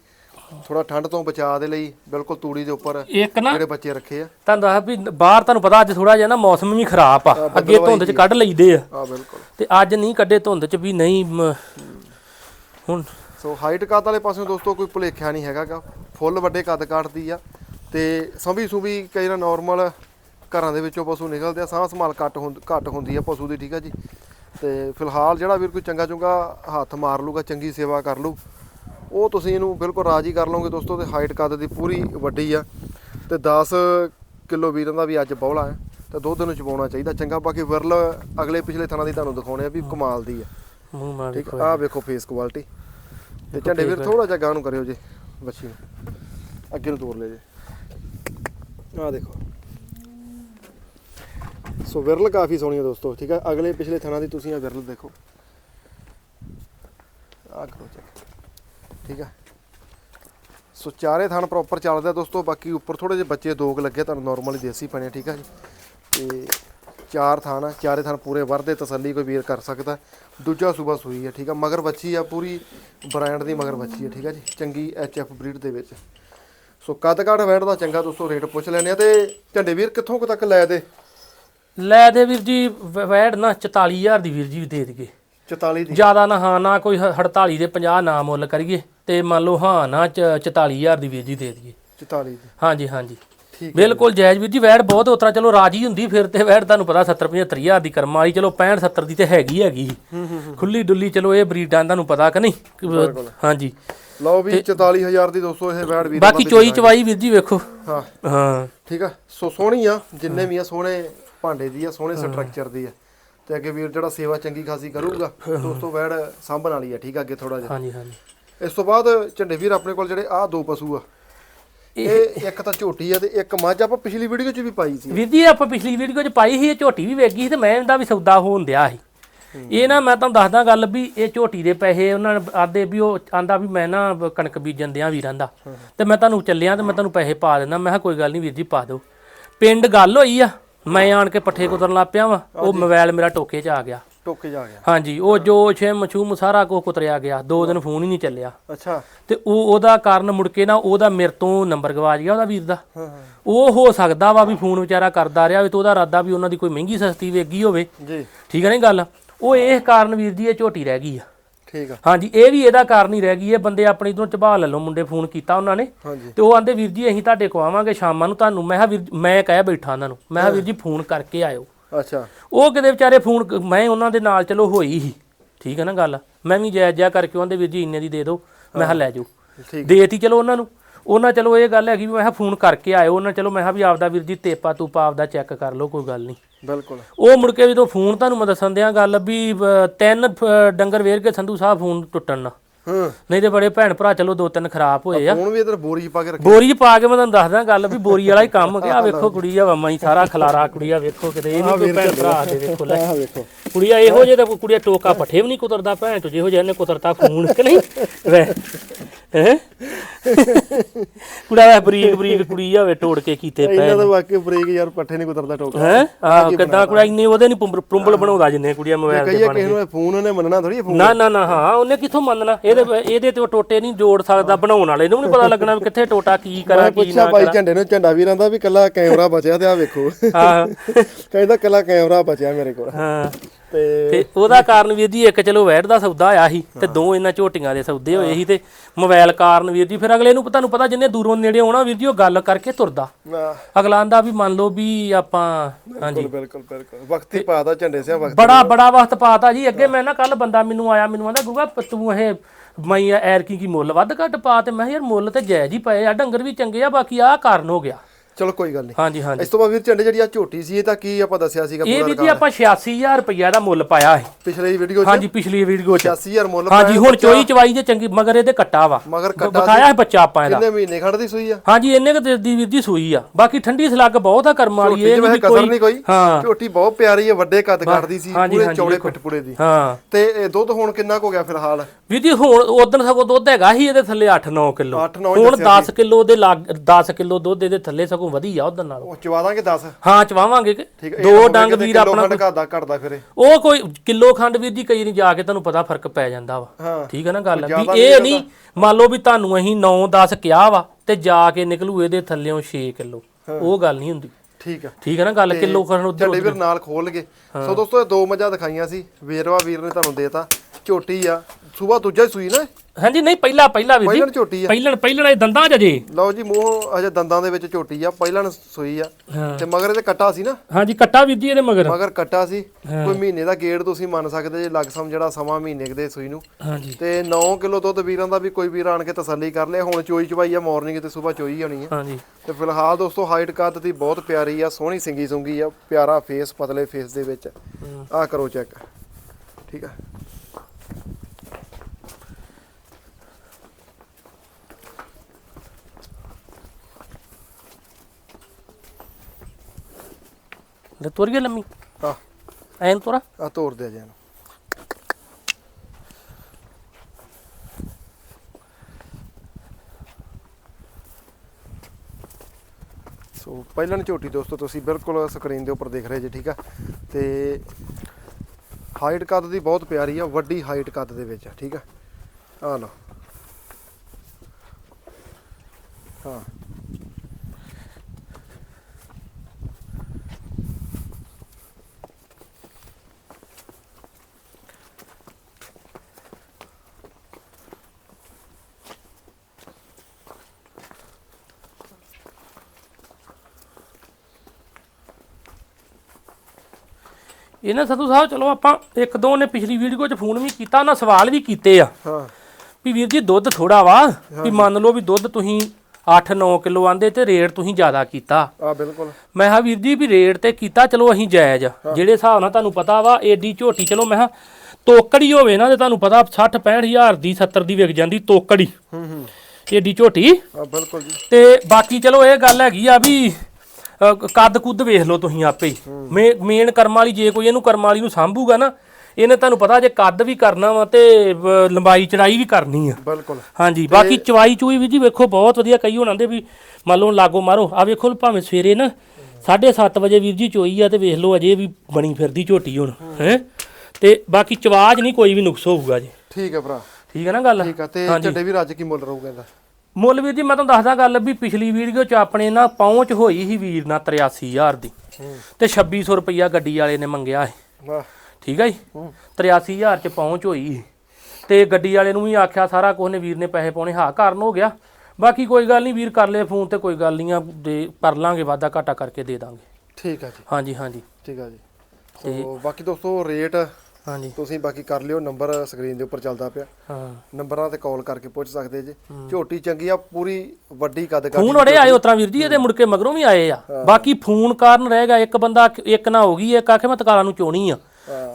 ਥੋੜਾ ਠੰਡ ਤੋਂ ਬਚਾਅ ਦੇ ਲਈ ਬਿਲਕੁਲ ਤੂੜੀ ਦੇ ਉੱਪਰ ਇੱਕ ਨਾ ਜਿਹੜੇ ਬੱਚੇ ਰੱਖੇ ਆ। ਤੁਹਾਨੂੰ ਦੱਸ ਵੀ ਬਾਹਰ ਤੁਹਾਨੂੰ ਪਤਾ ਅੱਜ ਥੋੜਾ ਜਿਹਾ ਨਾ ਮੌਸਮ ਵੀ ਖਰਾਬ ਆ। ਅੱਗੇ ਧੁੰਦ 'ਚ ਕੱਢ ਲਈਦੇ ਆ। ਆ ਬਿਲਕੁਲ। ਤੇ ਅੱਜ ਨਹੀਂ ਕੱਢੇ ਧੁੰਦ 'ਚ ਵੀ ਨਹੀਂ ਮ- ਹੁਣ ਸੋ ਹਾਈਟ ਕੱਦ ਵਾਲੇ ਪਾਸਿਓਂ ਦੋਸਤੋ ਕੋਈ ਭੁਲੇਖਿਆ ਨਹੀਂ ਹੈਗਾਗਾ ਫੁੱਲ ਵੱਡੇ ਕੱਦ ਕਾਟਦੀ ਆ ਤੇ ਸੰਭੀ ਸੁਭੀ ਕਈ ਨਾ ਨਾਰਮਲ ਘਰਾਂ ਦੇ ਵਿੱਚੋਂ ਪਸ਼ੂ ਨਿਕਲਦੇ ਆ। ਸਾਂਭ ਸੰਭਾਲ ਘੱਟ ਹੁੰਦ- ਘੱਟ ਹੁੰਦੀ ਆ ਪਸ਼ੂ ਦੀ ਠੀਕ ਆ ਜੀ? ਤੇ ਫਿਲਹਾਲ ਜਿਹੜਾ ਵੀਰ ਕੋਈ ਚੰਗਾ ਚੁੰਗਾ ਹੱਥ ਮਾਰ ਲੂਗਾ ਚੰਗੀ ਸੇਵਾ ਕਰ ਲੂ ਉਹ ਤੁਸੀਂ ਇਹਨੂੰ ਬਿਲਕੁਲ ਰਾਜੀ ਕਰ ਲਓਗੇ ਦੋਸਤੋ ਤੇ ਹਾਈਟ ਕੱਦ ਦੀ ਪੂਰੀ ਵੱਡੀ ਆ। ਤੇ 10 ਕਿਲੋ ਵੀਰਾਂ ਦਾ ਵੀ ਅੱਜ ਬੌਲਾ ਹੈ ਤੇ ਦੁੱਧ ਨੂੰ ਚਬਾਉਣਾ ਚਾਹੀਦਾ। ਚੰਗਾ ਬਾਕੀ ਵਿਰਲ ਅਗਲੇ ਪਿਛਲੇ ਥਾਂ ਦੀ ਤੁਹਾਨੂੰ ਦਿਖਾਉਣੇ ਆ ਵੀ ਕਮਾਲ ਦੀ ਆ। ਮੂੰਹ ਮਾਰ ਠੀਕ ਆ ਵੇਖੋ ਫੇਸ ਕੁਆਲਿਟੀ ਤੇ ਝੰਡੇ ਵੀਰ ਥੋੜਾ ਜਿਹਾ ਗਾਂ ਨੂੰ ਕਰਿਓ ਜੇ ਬੱਚੀ ਨੂੰ। ਅੱਗੇ ਨੂੰ ਤੋੜ ਲੈ ਜੇ। ਆ ਦੇਖੋ। ਸੋ ਵਿਰਲ ਕਾਫੀ ਸੋਹਣੀ ਹੈ ਦੋਸਤੋ, ਠੀਕ ਹੈ ਅਗਲੇ ਪਿਛਲੇ ਥਣਾ ਦੀ ਤੁਸੀਂ ਆ ਵਿਰਲ ਦੇਖੋ। ਆ ਕਰੋ ਚੈੱਕ ਠੀਕ ਹੈ ਸੋ ਚਾਰੇ ਥਣ ਪ੍ਰੋਪਰ ਚੱਲਦਾ ਦੋਸਤੋ, ਬਾਕੀ ਉੱਪਰ ਥੋੜੇ ਜਿਹੇ ਬੱਚੇ ਦੋ ਕੁ ਲੱਗੇ, ਤੁਹਾਨੂੰ ਨਾਰਮਲੀ ਦੇਸੀ ਪਣੇ, ਠੀਕ ਹੈ ਜੀ? ਤੇ ਚਾਰ ਥਾਂ ਆ, ਚਾਰੇ ਥਾਂ ਪੂਰੇ ਵਰਦੇ, ਤਸੱਲੀ ਕੋਈ ਵੀਰ ਕਰ ਸਕਦਾ। ਦੂਜਾ ਸੂਬਾ ਸੂਈ ਹੈ ਠੀਕ ਆ? ਮਗਰ ਬੱਚੀ ਆ, ਪੂਰੀ ਬ੍ਰਾਂਡ ਦੀ ਮਗਰ ਬੱਚੀ ਹੈ ਠੀਕ ਆ ਜੀ? ਚੰਗੀ ਐਫ ਬਰੀਡ ਦੇ ਵਿੱਚ। ਸੋ ਕੱਦ ਕਾਠ ਵੈਟ ਦਾ ਚੰਗਾ ਦੋਸਤੋ, ਰੇਟ ਪੁੱਛ ਲੈਣੇ ਆ। ਤੇ ਝੰਡੇ ਵੀਰ, ਕਿੱਥੋਂ ਕੁ ਤੱਕ ਲੈ ਦੇ? ਲੈ ਦੇ ਵੀਰ ਜੀ ਵੈੜ ਨਾ 44000 ਦੀ ਵੀਰ ਜੀ ਦੇ ਦਈਏ। 44 ਦੀ। ਜ਼ਿਆਦਾ ਨਾ ਹਾਂ ਨਾ ਕੋਈ 48 ਦੇ 50 ਨਾ ਮੁੱਲ ਕਰੀਏ ਤੇ ਮੰਨ ਲਓ ਹਾਂ ਨਾ 44000 ਦੀ ਵੀਰ ਜੀ ਦੇ ਦਈਏ। 44 ਦੀ। ਹਾਂਜੀ ਹਾਂਜੀ। ਠੀਕ ਬਿਲਕੁਲ ਜਾਇਜ਼ ਵੀਰ ਜੀ ਵੈੜ ਬਹੁਤ ਉਤਰਾ ਚਲੋ ਰਾਜੀ ਹੁੰਦੀ ਫਿਰ ਤੇ ਵੈੜ ਤੁਹਾਨੂੰ ਪਤਾ 70 75000 ਦੀ ਕਰਮ ਵਾਲੀ ਚਲੋ 65 70 ਦੀ ਤੇ ਹੈਗੀ ਹੈਗੀ ਖੁੱਲੀ ਡੁੱਲੀ ਚਲੋ ਇਹ ਬਰੀਡਾਂ ਤੁਹਾਨੂੰ ਪਤਾ ਕਿ ਨਹੀਂ? ਹਾਂਜੀ। ਲਓ ਵੀ 44000 ਦੀ ਦੋਸਤੋ ਇਹ ਵੈੜ ਵੀਰ ਬਾਕੀ ਚੋਈ ਚਵਾਈ ਵੀਰ ਜੀ ਵੇਖੋ। ਹਾਂ। ਹਾਂ। ਠੀਕ ਆ। ਸੋ ਸੋਹਣੀ ਆ ਜਿੰਨੇ ਵੀ ਆ ਸੋਹਣੇ ਭਾਂਡੇ ਦੀ ਆ ਸੋਹਣੇ ਸਟਰਕਚਰ ਦੀ ਆ। ਤੇ ਅੱਗੇ ਵੀਰ ਜਿਹੜਾ ਸੇਵਾ ਚੰਗੀ ਖਾਸੀ ਕਰੂਗਾ ਦੋਸਤੋ ਵੈੜ ਸਾਂਭਣ ਵਾਲੀ ਆ ਠੀਕ ਆ ਅੱਗੇ ਥੋੜਾ ਜਿਹਾ। ਹਾਂਜੀ ਹਾਂਜੀ। ਇਸ ਤੋਂ ਬਾਅਦ ਝੰਡੇ ਵੀਰ ਆਪਣੇ ਕੋਲ ਜਿਹੜੇ ਆ ਦੋ ਪਸ਼ੂ ਆ। ਇਹ ਇੱਕ ਤਾਂ ਝੋਟੀ ਆ ਤੇ ਇੱਕ ਮੱਝ ਆਪਾਂ ਪਿਛਲੀ ਵੀਡੀਓ 'ਚ ਵੀ ਪਾਈ ਸੀ। ਵੀਰ ਜੀ ਆਪਾਂ ਪਿਛਲੀ ਵੀਡੀਓ 'ਚ ਪਾਈ ਸੀ ਇਹ ਝੋਟੀ ਵੀ ਵੇਗੀ ਸੀ ਤੇ ਮੈਂ ਇਹਦਾ ਵੀ ਸੌਦਾ ਹੋਣ ਦਿਆ ਸੀ। ਇਹ ਨਾ ਮੈਂ ਤੁਹਾਨੂੰ ਦੱਸਦਾ ਗੱਲ ਵੀ ਇਹ ਝੋਟੀ ਦੇ ਪੈਸੇ ਉਹਨਾਂ ਨੇ ਆਦੇ ਵੀ ਉਹ ਆਂਦਾ ਵੀ ਮੈਂ ਨਾ ਕਣਕ ਬੀਜਣ ਦਿਆਂ ਵੀਰਾਂ ਦਾ। ਤੇ ਮੈਂ ਤੁਹਾਨੂੰ ਚੱਲਿਆ ਤੇ ਮੈਂ ਤੁਹਾਨੂੰ ਪੈਸੇ ਪਾ ਦਿੰਦਾ ਮੈਂ ਕਿਹਾ ਕੋਈ ਗੱਲ ਨਹੀਂ ਵੀਰ ਜੀ ਪਾ ਦਿਓ। ਪਿੰਡ ਗੱਲ ਹੋਈ ਆ ਮੈਂ ਆਣ ਕੇ ਪੱਠੇ ਕੁਤਰਨ ਲੱਗ ਪਿਆ ਵਾ ਉਹ ਮੋਬਾਈਲ ਮੇਰਾ ਟੋਕੇ 'ਚ ਆ ਗਿਆ। ਟੋਕੇ ਜਾ ਗਿਆ। ਹਾਂਜੀ ਉਹ ਜੋ ਛਿਮ ਛੂਮ ਸਾਰਾ ਕੁਝ ਕੁਤਰਿਆ ਗਿਆ ਦੋ ਦਿਨ ਫੋਨ ਹੀ ਨਹੀਂ ਚੱਲਿਆ। ਅੱਛਾ। ਤੇ ਉਹ ਉਹਦਾ ਕਾਰਨ ਮੁੜ ਕੇ ਨਾ ਉਹਦਾ ਮੇਰੇ ਤੋਂ ਨੰਬਰ ਗਵਾਚ ਗਿਆ ਉਹਦਾ ਵੀਰ ਦਾ। ਉਹ ਹੋ ਸਕਦਾ ਵਾ ਵੀ ਫੋਨ ਵਿਚਾਰਾ ਕਰਦਾ ਰਿਹਾ ਹੋਵੇ ਤੇ ਉਹਦਾ ਇਰਾਦਾ ਵੀ ਉਹਨਾਂ ਦੀ ਕੋਈ ਮਹਿੰਗੀ ਸਸਤੀ ਵੇਗੀ ਹੋਵੇ। ਜੀ। ਠੀਕ ਹੈ ਨਹੀਂ ਗੱਲ? ਉਹ ਇਹ ਕਾਰਨ ਵੀਰ ਜੀ ਇਹ ਝੋਟੀ ਰਹਿ ਗਈ ਆ। ਠੀਕ ਆ। ਹਾਂਜੀ ਇਹ ਵੀ ਇਹਦਾ ਕਾਰਨ ਹੀ ਰਹਿ ਗਈ ਇਹ ਬੰਦੇ ਆਪਣੇ ਤੋਂ ਚਬਾ ਲੈ ਲਓ। ਮੁੰਡੇ ਫੋਨ ਕੀਤਾ ਉਹਨਾਂ ਨੇ। ਹਾਂਜੀ। ਤੇ ਉਹ ਆਂਦੇ ਵੀਰ ਜੀ ਅਸੀਂ ਤੁਹਾਡੇ ਕੋ ਆਵਾਂਗੇ ਸ਼ਾਮਾਂ ਨੂੰ ਤੁਹਾਨੂੰ। ਮੈਂ ਕਿਹਾ ਵੀਰ ਮੈਂ ਕਹਿ ਬੈਠਾ ਉਹਨਾਂ ਨੂੰ। ਮੈਂ ਕਿਹਾ ਵੀਰ ਜੀ ਫੋਨ ਕਰਕੇ ਆਇਓ। ਅੱਛਾ। ਉਹ ਕਿਤੇ ਵਿਚਾਰੇ ਫੋਨ ਮੈਂ ਉਹਨਾਂ ਦੇ ਨਾਲ ਚਲੋ ਹੋਈ ਸੀ ਠੀਕ ਹੈ ਨਾ ਗੱਲ? ਮੈਂ ਵੀ ਜਾਇਜ਼ ਜਿਹਾ ਕਰਕੇ ਉਹਦੇ ਵੀਰ ਜੀ ਇੰਨੇ ਦੀ ਦੇ ਦਿਓ। ਮੈਂ ਕਿਹਾ ਲੈ ਜਾਓ। ਠੀਕ। ਦੇਤੀ ਚਲੋ ਉਹਨਾਂ ਨੂੰ। ਉਹਨਾਂ ਚਲੋ ਇਹ ਗੱਲ ਹੈਗੀ ਵੀ ਮੈਂ ਕਿਹਾ ਫੋਨ ਕਰਕੇ ਆਇਓ। ਉਹਨਾਂ ਚਲੋ ਮੈਂ ਕਿਹਾ ਵੀ ਆਪਦਾ ਵੀਰ ਜੀ ਤੇਪਾ ਤੂਪਾ ਆਪਦਾ ਚੈੱਕ ਕਰ ਲਓ ਕੋਈ ਗੱਲ ਨਹੀਂ। ਬਿਲਕੁਲ। ਉਹ ਮੁੜ ਕੇ ਜਦੋਂ ਫੋਨ ਤੁਹਾਨੂੰ ਮੈਂ ਦੱਸਣ ਦਿਆਂ ਗੱਲ ਵੀ ਅਹ, ਤਿੰਨ ਡੰਗਰ ਵੇਰ ਕੇ ਸੰਧੂ ਸਾਹਿਬ ਫੋਨ ਟੁੱਟਣ ਨਾ ਹਾਂ। ਨਹੀਂ ਤੇ ਬੜੇ ਭੈਣ ਭਰਾ ਚਲੋ ਦੋ ਤਿੰਨ ਖਰਾਬ ਹੋਏ ਆ। ਹੁਣ ਵੀ ਇਧਰ ਬੋਰੀ 'ਚ ਪਾ ਕੇ ਰੱਖੀ ਬੋਰੀ 'ਚ ਪਾ ਕੇ ਮੈਂ ਤੁਹਾਨੂੰ ਦੱਸਦਾ ਗੱਲ ਵੀ ਬੋਰੀ ਵਾਲਾ ਹੀ ਕੰਮ ਕਿ ਆ ਵੇਖੋ ਕੁੜੀ ਆ ਵਮਾ ਹੀ ਸਾਰਾ ਖਲਾਰਾ ਕੁੜੀਆ ਵੇਖੋ ਕਿਤੇ ਇਹ ਨਹੀਂ ਕੋਈ ਭੈਣ ਭਰਾ ਦੇ ਵੇਖੋ ਲੈ। ਆਹ ਵੇਖੋ। ਕੁੜੀਆ ਇਹੋ ਜਿਹੇ ਤਾਂ ਕੁੜੀਆ ਟੋਕਾ ਪੱਠੇ ਵੀ ਨਹੀਂ ਕੁਤਰਦਾ ਭੈਣ ਤੋਂ ਜਿਹੋ ਜਿਹੇ ਨੇ ਕੁਤਰਤਾ ਫੋਨ ਕਿ ਨਹੀਂ? ਵੈ। ਹੈਂ? ਕੁੜਾ ਵੇ ਬਰੀਕ ਬਰੀਕ ਕੁੜੀ ਆਵੇ ਟੋੜ ਕੇ ਕੀਤੇ ਪਏ ਇਹਨਾਂ ਦਾ ਵਾਕਈ ਬ੍ਰੇਕ ਯਾਰ ਪੱਠੇ ਨਹੀਂ ਕੁਤਰਦਾ ਟੋਕਾ ਹੈ? ਆਹ ਕਿੱਦਾਂ ਕੁੜਾ ਇੰਨੇ ਉਹਦੇ ਨਹੀਂ ਪੁੰਬਲ ਬਣਾਉਂਦਾ ਜਿੰਨੇ ਕੁੜੀਆਂ ਮੋਬਾਈਲ ਤੇ ਕਹੀਏ ਕਿਸੇ ਨੂੰ ਫੋਨ ਉਹਨੇ ਮੰਨਣਾ ਥੋੜੀ ਫੋਨ। ਨਾ ਨਾ ਨਾ ਹਾਂ ਉਹਨੇ ਕਿੱਥੋਂ ਮੰਨਣਾ? ਇਹਦੇ ਇਹਦੇ ਤੇ ਉਹ ਟੋਟੇ ਨਹੀਂ ਜੋੜ ਸਕਦਾ ਬਣਾਉਣ ਵਾਲੇ ਨੂੰ ਨਹੀਂ ਪਤਾ ਲੱਗਣਾ ਵੀ ਕਿੱਥੇ ਟੋਟਾ ਕੀ ਕਰਾਂ ਕੀ ਪੁੱਛਿਆ ਨਾ ਬਾਈ ਝੰਡੇ ਨੂੰ ਝੰਡਾ ਵੀਰਾਂ ਦਾ ਵੀ ਕੱਲਾ ਕੈਮਰਾ ਬਚਿਆ ਤੇ ਆ ਵੇਖੋ। ਹਾਂ। ਕਹਿੰਦਾ ਕੱਲਾ ਕੈਮਰਾ ਬਚਿਆ ਮੇਰੇ ਕੋਲ। ਹਾਂ। ਤੇ ਉਹਦਾ ਕਾਰਨ ਵੀਰ ਜੀ ਇੱਕ ਚਲੋ ਵੈਟ ਦਾ ਸੌਦਾ ਆਇਆ ਸੀ ਤੇ ਦੋ ਇਹਨਾਂ ਝੋਟੀਆਂ ਦੇ ਸੌਦੇ ਹੋਏ ਸੀ ਤੇ ਮੋਬਾਈਲ ਕਾਰਨ ਵੀਰ ਜੀ ਫਿਰ ਅਗਲੇ ਨੂੰ ਤੁਹਾਨੂੰ ਪਤਾ ਜਿੰਨੇ ਦੂਰੋਂ ਨੇੜੇ ਆਉਣਾ ਵੀਰ ਜੀ ਉਹ ਗੱਲ ਕਰਕੇ ਤੁਰਦਾ। ਅਗਲਾ ਆਂਦਾ ਵੀ ਮੰਨ ਲਓ ਵੀ ਆਪਾਂ ਹਾਂਜੀ। ਬਿਲਕੁਲ ਬਿਲਕੁਲ। ਵਕਤੀ ਪਾਦਾ ਝੰਡੇ ਸਿਆ ਵਕਤ ਬੜਾ ਬੜਾ ਵਕਤ ਪਾਤਾ ਜੀ। ਅੱਗੇ ਮੈਂ ਨਾ ਕੱਲ ਬੰਦਾ ਮੈਨੂੰ ਆਇਆ ਮੈਨੂੰ ਆਂਦਾ ਗੁਰੂਆ ਤੂੰ ਇਹ ਮੈਂ ਐਰ ਕੀ ਕੀ ਮੁੱਲ ਵੱਧ ਘੱਟ ਪਾ ਤੇ ਮੈਂ ਯਾਰ ਮੁੱਲ ਤੇ ਜਾਇਜ਼ ਹੀ ਪਏ ਆ ਡੰਗਰ ਵੀ ਚੰਗੇ ਆ ਬਾਕੀ ਆਹ ਕਾਰਨ ਹੋ ਗਿਆ। ਚਲੋ ਕੋਈ ਗੱਲ ਨਹੀਂ। ਹਾਂਜੀ ਹਾਂਜੀ। ਇਸ ਤੋਂ ਬਾਅਦ ਵੀਰ ਝੰਡੇ ਜਿਹੜੀ ਆ ਝੋਟੀ ਸੀ ਇਹ ਤਾਂ ਕੀ ਆਪਾਂ ਦੱਸਿਆ ਸੀਗਾ ਇਹ ਵੀ ਜੀ ਆਪਾਂ 86000 ਰੁਪਇਆ ਦਾ ਮੁੱਲ ਪਾਇਆ ਹੈ ਪਿਛਲੇ ਵੀਡੀਓ 'ਚ? ਹਾਂਜੀ ਪਿਛਲੀ ਵੀਡੀਓ ਚ। 86000 ਮੁੱਲ ਹਾਂਜੀ ਹੁਣ ਚੋਈ ਚਵਾਈ ਜੇ ਚੰਗੀ ਮਗਰ ਇਹਦੇ ਕੱਟਾ ਵਾ। ਮਗਰ ਕੱਟਾ ਬਖਾਇਆ ਹੈ ਬੱਚਾ ਆਪਾਂ ਇਹਦਾ। ਕਿੰਨੇ ਮਹੀਨੇ ਖੜਦੀ ਸੂਈ ਆ? ਹਾਂਜੀ ਇੰਨੇ ਕੁ ਦੀ ਵੀਰ ਦੀ ਸੂਈ ਆ। ਬਾਕੀ ਠੰਡੀ ਸਲੱਗ ਬਹੁਤ ਆ ਕਰਮ ਵਾਲੀ ਇਹ ਨਹੀਂ ਕੋਈ। ਹਾਂ। ਝੋਟੀ ਬਹੁਤ ਪਿਆਰੀ ਹੈ ਵੱਡੇ ਕੱਦ ਕੱਢਦੀ ਸੀ ਪੂਰੇ ਚੌੜੇ ਦੇਖੋ। ਪਿੱਟਪੁੜੇ ਦੀ। ਹਾਂ। ਤੇ ਇਹ ਦੁੱਧ ਹੁਣ ਕਿੰਨਾ ਕੁ ਹੋ ਗਿਆ ਫਿਲਹਾਲ? ਵੀਰ ਜੀ ਹੁਣ ਉਦੋਂ ਸਗੋਂ ਦੁੱਧ ਹੈਗਾ ਸੀ ਇਹਦੇ ਥੱਲੇ 8-9 ਕਿਲੋ। 8-9 ਹੁਣ 10 ਕਿਲੋ ਦੇ ਲੱਗ 10 ਕਿਲੋ ਦੁੱਧ ਇਹਦੇ ਥੱਲੇ ਸਗੋਂ ਵਧੀਆ ਉਦੋਂ ਨਾਲ। ਉਹ ਚਵਾ ਦਾਂਗੇ 10 ਹਾਂ ਚਵਾਵਾਂਗੇ ਕਿ ਠੀਕ ਹੈ ਦੋ ਡੰਗ ਵੀਰ ਆਪਣਾ ਆਪਣਾ ਘਰ ਦਾ ਘਟਦਾ ਫਿਰੇ। ਉਹ ਕੋਈ ਕਿਲੋ ਖੰਡ ਵੀਰ ਜੀ ਕਈ ਨਹੀਂ ਜਾ ਕੇ ਤੁਹਾਨੂੰ ਪਤਾ ਫ਼ਰਕ ਪੈ ਜਾਂਦਾ ਵਾ। ਹਾਂ ਠੀਕ ਹੈ ਨਾ ਗੱਲ ਜ਼ਿਆਦਾ ਵੀ ਇਹ ਨਹੀਂ ਮੰਨ ਲਓ ਵੀ ਤੁਹਾਨੂੰ ਅਸੀਂ 9-10 ਕਿਹਾ ਵਾ ਤੇ ਜਾ ਕੇ ਨਿਕਲੂ ਇਹਦੇ ਥੱਲੇੋਂ 6 ਕਿਲੋ। ਉਹ ਗੱਲ ਨਹੀਂ ਹੁੰਦੀ। ਠੀਕ ਆ ਠੀਕ ਹੈ ਨਾ ਗੱਲ ਕਿਲੋ ਖੰਡ ਉਧਰ ਝੰਡੇ ਵੀਰ ਨਾਲ ਖੋਲ ਗਏ ਸੋ ਦੋਸਤੋ ਇਹ ਦੋ ਮੱਝਾਂ ਦਿਖਾਈਆਂ ਸੀ ਵੇਰਵਾ ਵੀਰ ਨੇ ਤੁਹਾਨੂੰ ਦੇਤਾ। ਝੋਟੀ ਆ ਸੂਬਾ ਦੂਜਾ ਹੀ ਸੂਈ ਨਾ। ਹਾਂਜੀ ਨਹੀਂ ਪਹਿਲਾ ਪਹਿਲਾ ਜੀ। ਪਹਿਲਣ ਝੋਟੀ ਆ। ਪਹਿਲਣ ਪਹਿਲਣ ਇਹ ਦੰਦਾਂ ਚ ਜੇ ਲਓ ਜੀ ਮੂੰਹ ਅਜੇ ਦੰਦਾਂ ਦੇ ਵਿੱਚ ਝੋਟੀ ਆ ਪਹਿਲਣ ਸੂਈ ਆ। ਤੇ ਮਗਰ ਇਹਦੇ ਕੱਟਾ ਸੀ ਨਾ। ਹਾਂਜੀ ਕੱਟਾ ਵੀਰ ਜੀ ਇਹਦੇ ਮਗਰ। ਮਗਰ ਕੱਟਾ ਸੀ। ਕੋਈ ਮਹੀਨੇ ਦਾ ਗੇੜ ਤੁਸੀਂ ਮੰਨ ਸਕਦੇ ਜੇ ਲੱਗ ਸਮ ਜਿਹੜਾ ਸਮਾਂ ਮਹੀਨੇ ਦੇ ਸੂਈ ਨੂੰ। ਹਾਂਜੀ। ਤੇ 9 ਕਿਲੋ ਦੁੱਧ ਵੀਰਾਂ ਦਾ ਵੀ ਕੋਈ ਵੀਰ ਆਣ ਕੇ ਤਸੱਲੀ ਕਰ ਲਿਆ ਹੁਣ ਚੋਈ ਚਵਾਈ ਆ ਮਾਰਨਿੰਗ ਤੇ ਸਵੇਰ ਚੋਈ ਹੋਣੀ ਆ। ਹਾਂਜੀ। ਤੇ ਫਿਲਹਾਲ ਦੋਸਤੋ ਹਾਈਟ ਕੱਦ ਦੀ ਬਹੁਤ ਪਿਆਰੀ ਆ ਸੋਹਣੀ ਸਿੰਗੀ ਸੁੰਗੀ ਆ ਪਿਆਰਾ ਫੇਸ ਪਤਲੇ ਫੇਸ ਦੇ ਵਿੱਚ। ਆਹ ਕਰੋ ਚੈੱਕ ਠੀਕ ਆ। ਲੈ ਤੁਰ ਗਿਆ ਲੰਮੀ। ਆ ਐਨ ਤੁਰਾ। ਆ ਤੋੜ ਦਿਆ ਜੀ ਸੋ ਪਹਿਲਾਂ ਝੋਟੀ ਦੋਸਤੋ ਤੁਸੀਂ ਬਿਲਕੁਲ ਸਕਰੀਨ ਦੇ ਉੱਪਰ ਦੇਖ ਰਹੇ ਜੀ ਠੀਕ ਆ? ਤੇ ਹਾਈਟ ਕੱਦ ਦੀ ਬਹੁਤ ਪਿਆਰੀ ਆ ਵੱਡੀ ਹਾਈਟ ਕੱਦ ਦੇ ਵਿੱਚ ਠੀਕ ਆ? ਆ ਲਓ। ਹਾਂ। ਇਹਨਾਂ ਸਤੂ ਸਾਹਿਬ ਚਲੋ ਆਪਾਂ ਇੱਕ ਦੋ ਨੇ ਪਿਛਲੀ ਵੀਡੀਓ 'ਚ ਫੋਨ ਵੀ ਕੀਤਾ ਉਹਨਾਂ ਸਵਾਲ ਵੀ ਕੀਤੇ ਆ। ਹਾਂ। ਵੀ ਵੀਰ ਜੀ ਦੁੱਧ ਥੋੜਾ ਵਾ ਵੀ ਮੰਨ ਲਓ ਵੀ ਦੁੱਧ ਤੁਸੀਂ 8-9 ਕਿਲੋ ਆਂਦੇ ਤੇ ਰੇਟ ਤੁਸੀਂ ਜ਼ਿਆਦਾ ਕੀਤਾ। ਆ ਬਿਲਕੁਲ। ਮੈਂ ਕਿਹਾ ਵੀਰ ਜੀ ਵੀ ਰੇਟ ਤੇ ਕੀਤਾ ਚਲੋ ਅਸੀਂ ਜਾਇਜ਼। ਜਿਹੜੇ ਹਿਸਾਬ ਨਾਲ ਤੁਹਾਨੂੰ ਪਤਾ ਵਾ ਏਡੀ ਝੋਟੀ ਚਲੋ ਮੈਂ ਕਿਹਾ ਤੋਕੜੀ ਹੋਵੇ ਨਾ ਤੇ ਤੁਹਾਨੂੰ ਪਤਾ 60 ਹਜ਼ਾਰ ਦੀ 70 ਦੀ ਵਿਕ ਜਾਂਦੀ ਤੋਕੜੀ। ਹੂੰ ਹੂੰ। ਏਡੀ ਝੋਟੀ। ਆ ਬਿਲਕੁਲ ਜੀ। ਤੇ ਬਾਕੀ ਚਲੋ ਇਹ ਗੱਲ ਹੈਗੀ ਆ ਵੀ ਕੱਦ ਕੁੱਦ ਵੇਖ ਲਓ ਤੁਸੀਂ ਆਪੇ ਹੀ। ਮੇਨ ਕਰਮ ਵਾਲੀ ਜੇ ਕੋਈ ਇਹਨੂੰ ਕਰਮ ਵਾਲੀ ਨੂੰ ਸਾਂਭੂਗਾ ਨਾ ਇਹਨੇ ਤੁਹਾਨੂੰ ਪਤਾ ਜੇ ਕੱਦ ਵੀ ਕਰਨਾ ਵਾ ਤੇ ਲੰਬਾਈ ਚੜਾਈ ਵੀ ਕਰਨੀ ਆ। ਬਿਲਕੁਲ। ਹਾਂਜੀ ਬਾਕੀ ਚਵਾਈ ਚੂਈ ਵੀ ਜੀ ਵੇਖੋ ਬਹੁਤ ਵਧੀਆ ਕਈ ਹੋਣਾਂ ਦੇ ਵੀ ਮੰਨ ਲਓ ਲਾਗੋ ਮਾਰੋ ਆ ਵੇਖੋ ਭਾਵੇਂ ਸਵੇਰੇ ਨਾ 7:30 ਵਜੇ ਵੀਰ ਜੀ ਚੋਈ ਆ ਤੇ ਵੇਖ ਲਓ ਅਜੇ ਵੀ ਬਣੀ ਫਿਰਦੀ ਝੋਟੀ ਹੁਣ ਹੈ। ਤੇ ਬਾਕੀ ਚਵਾਜ ਨਹੀਂ ਕੋਈ ਵੀ ਨੁਕਸ ਹੋਊਗਾ ਜੀ। ਠੀਕ ਹੈ ਭਰਾ। ਠੀਕ ਹੈ ਨਾ ਗੱਲ? ਠੀਕ ਆ ਤੇ। ਝੰਡੇ ਵੀ ਅੱਜ ਕੀ ਮੁੱਲ ਰਹੂਗਾ ਇਹਦਾ। ਮੁੱਲ ਵੀਰ ਜੀ ਮੈਂ ਤੁਹਾਨੂੰ ਦੱਸਦਾ ਗੱਲ ਵੀ ਪਿਛਲੀ ਵੀਡੀਓ ਚ ਆਪਣੇ ਨਾਲ ਪਹੁੰਚ ਹੋਈ ਸੀ ਵੀਰ ਨਾਲ 83000 ਦੀ। ਤੇ 2600 ਰੁਪਈਆ ਗੱਡੀ ਵਾਲੇ ਨੇ ਮੰਗਿਆ ਹੈ ਠੀਕ ਹੈ। ਜੀ 83000 ਚ ਪਹੁੰਚ ਹੋਈ। ਤੇ ਗੱਡੀ ਵਾਲੇ ਨੂੰ ਵੀ ਆਖਿਆ ਸਾਰਾ ਕੁਝ ਨੇ ਵੀਰ ਨੇ ਪੈਸੇ ਪਾਉਣੇ ਹਾਂ ਕਾਰਨ ਹੋ ਗਿਆ। ਬਾਕੀ ਕੋਈ ਗੱਲ ਨਹੀਂ ਵੀਰ ਕਰ ਲਏ ਫੋਨ ਤੇ ਕੋਈ ਗੱਲ ਨਹੀਂ ਆ ਦੇ ਕਰ ਲਾਂਗੇ ਵਾਦਾ ਘਾਟਾ ਕਰਕੇ ਦੇ ਦਾਂਗੇ। ਠੀਕ ਆ ਜੀ। ਹਾਂਜੀ ਹਾਂਜੀ। ਠੀਕ ਆ ਜੀ। ਸੋ ਬਾਕੀ ਦੋਸਤੋ ਰੇਟ ਹਾਂਜੀ। ਤੁਸੀਂ ਬਾਕੀ ਕਰ ਲਿਓ ਨੰਬਰ ਸਕਰੀਨ ਦੇ ਉੱਪਰ ਚੱਲਦਾ ਪਿਆ। ਹਾਂ। ਨੰਬਰਾਂ ਤੇ ਕਾਲ ਕਰਕੇ ਪੁੱਛ ਸਕਦੇ ਜੇ। ਝੋਟੀ ਚੰਗੀ ਆ ਪੂਰੀ ਵੱਡੀ ਕੱਦ ਕਰ ਫੋਨ ਅੜੇ ਆਏ ਉਤਰਾ ਵੀਰ ਜੀ ਇਹਦੇ ਮੁੜ ਕੇ ਮਗਰੋਂ ਵੀ ਆਏ ਆ। ਬਾਕੀ ਫੋਨ ਕਾਰਨ ਰਹੇਗਾ ਇੱਕ ਬੰਦਾ ਇੱਕ ਨਾ ਹੋ ਗਈ ਇੱਕ ਆਖੇ ਮੈਂ ਤਕਾਲਾ ਨੂੰ ਚੋਣੀ ਆ।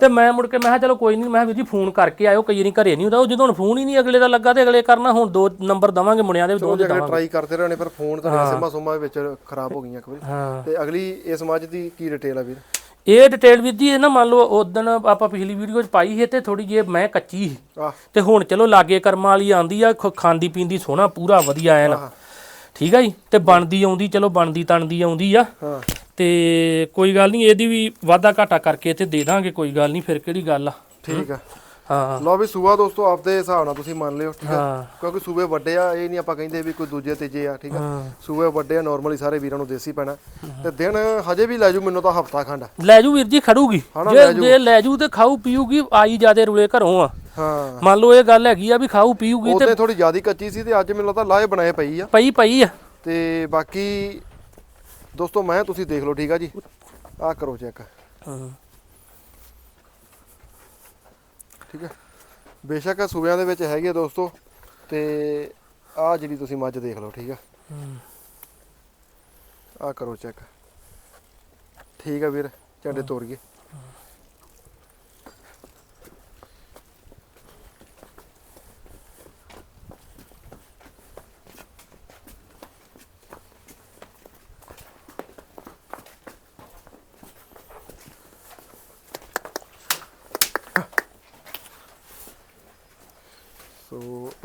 ਤੇ ਮੈਂ ਮੁੜ ਕੇ ਮੈਂ ਕਿਹਾ ਚਲੋ ਕੋਈ ਨਹੀਂ ਮੈਂ ਵੀਰ ਜੀ ਫੋਨ ਕਰਕੇ ਆਇਓ ਕਈ ਨਹੀਂ ਘਰੇ ਨਹੀਂ ਹੁੰਦਾ ਉਹ ਜਦੋਂ ਹੁਣ ਫੋਨ ਹੀ ਨਹੀਂ ਅਗਲੇ ਦਾ ਲੱਗਾ ਤੇ ਅਗਲੇ ਕਰਨਾ ਹੁਣ ਦੋ ਨੰਬਰ ਦਵਾਂਗੇ ਮੁੰਡਿਆਂ ਦੇ ਦੋ ਦੇ ਅਗਲੇ ਟਰਾਈ ਕਰਦੇ ਰਹਿਣੇ ਪਰ ਫੋਨ ਤਾਂ ਸਿਮਾ ਸੁਮਾ ਵਿੱਚ ਖਰਾਬ ਹੋ ਗਈਆਂ ਇੱਕ ਵਾਰੀ। ਤੇ ਅਗਲੀ ਇਸ ਮੱਝ ਦੀ ਕੀ ਡਿਟੇਲ ਆ ਵੀਰ? ਇਹ ਡਿਟੇਲ ਜੀ ਇਹ ਨਾ ਮੰਨ ਲਓ ਉਦੋਂ ਆਪਾਂ ਪਿਛਲੀ ਵੀਡੀਓ 'ਚ ਪਾਈ ਸੀ ਤੇ ਥੋੜੀ ਜਿਹੀ ਮੈਂ ਕੱਚੀ ਸੀ। ਤੇ ਹੁਣ ਚਲੋ ਲਾਗੇ ਕਰਮਾਂ ਵਾਲੀ ਆਂਦੀ ਆ ਖਾਂਦੀ ਪੀਂਦੀ ਸੋਹਣਾ ਪੂਰਾ ਵਧੀਆ ਐਨ। ਠੀਕ ਆ ਜੀ? ਤੇ ਬਣਦੀ ਆਉਂਦੀ ਚਲੋ ਬਣਦੀ ਤਣਦੀ ਆਉਂਦੀ ਆ। ਹਾਂ। ਤੇ ਕੋਈ ਗੱਲ ਨਹੀਂ ਇਹਦੀ ਵੀ ਵਾਧਾ ਘਾਟਾ ਕਰਕੇ ਤੇ ਦੇ ਦਾਂਗੇ ਕੋਈ ਗੱਲ ਨਹੀਂ ਫਿਰ ਕਿਹੜੀ ਗੱਲ ਆ? ਠੀਕ ਆ। ਹਾਂ। ਲਓ ਵੀ ਸੂਆ ਦੋਸਤੋ ਆਪਦੇ ਹਿਸਾਬ ਨਾਲ ਤੁਸੀਂ ਮੰਨ ਲਿਓ ਠੀਕ ਹਾਂ। ਕਿਉਂਕਿ ਸੂਬੇ ਵੱਡੇ ਆ ਇਹ ਨਹੀਂ ਆਪਾਂ ਕਹਿੰਦੇ ਵੀ ਕੋਈ ਦੂਜੇ ਤੀਜੇ ਆ ਠੀਕ ਆ? ਹਾਂ। ਸੂਬੇ ਵੱਡੇ ਆ ਨਾਰਮਲੀ ਸਾਰੇ ਵੀਰਾਂ ਨੂੰ ਦੇਸੀ ਪੈਣਾ। ਤੇ ਦਿਨ ਹਜੇ ਵੀ ਲੈ ਜੂ ਮੈਨੂੰ ਤਾਂ ਹਫਤਾ ਖੰਡ। ਲੈ ਜੂ ਵੀਰ ਜੀ ਖੜੂਗੀ। ਜੇ ਜੇ। ਲੈ ਜੂ ਤੇ ਖਾਊ ਪੀਊਗੀ ਆਈ ਜਿਆਦੇ ਰੁਲੇ ਘਰੋਂ ਆ। ਹਾਂ। ਮੰਨ ਲਓ ਇਹ ਗੱਲ ਹੈਗੀ ਆ ਵੀ ਖਾਊ ਪੀਊਗੀ ਤੇ ਉਹਦੇ ਥੋੜੀ ਜ਼ਿਆਦਾ ਕੱਚੀ ਸੀ ਤੇ ਅੱਜ ਮੈਨੂੰ ਲੱਗਦਾ ਲਾਏ ਬਣਾਏ ਪਈ ਆ। ਪਈ ਪਈ ਆ। ਤੇ ਬਾਕੀ ਦੋਸਤੋ ਮੈਂ ਤੁਸੀਂ ਦੇਖ ਲਓ ਠੀਕ ਆ ਜੀ? ਆਹ ਕਰੋ ਚੈੱਕ ਹਾਂ। ਠੀਕ ਹੈ। ਬੇਸ਼ੱਕ ਸੂਬਿਆਂ ਦੇ ਵਿੱਚ ਹੈਗੇ ਆ ਦੋਸਤੋ ਤੇ ਆਹ ਜਿਹੜੀ ਤੁਸੀਂ ਮੱਝ ਦੇਖ ਲਓ ਠੀਕ ਆ। ਹਮ। ਆਹ ਕਰੋ ਚੈੱਕ। ਠੀਕ ਆ ਵੀਰ ਝੰਡੇ ਤੋਰੀਏ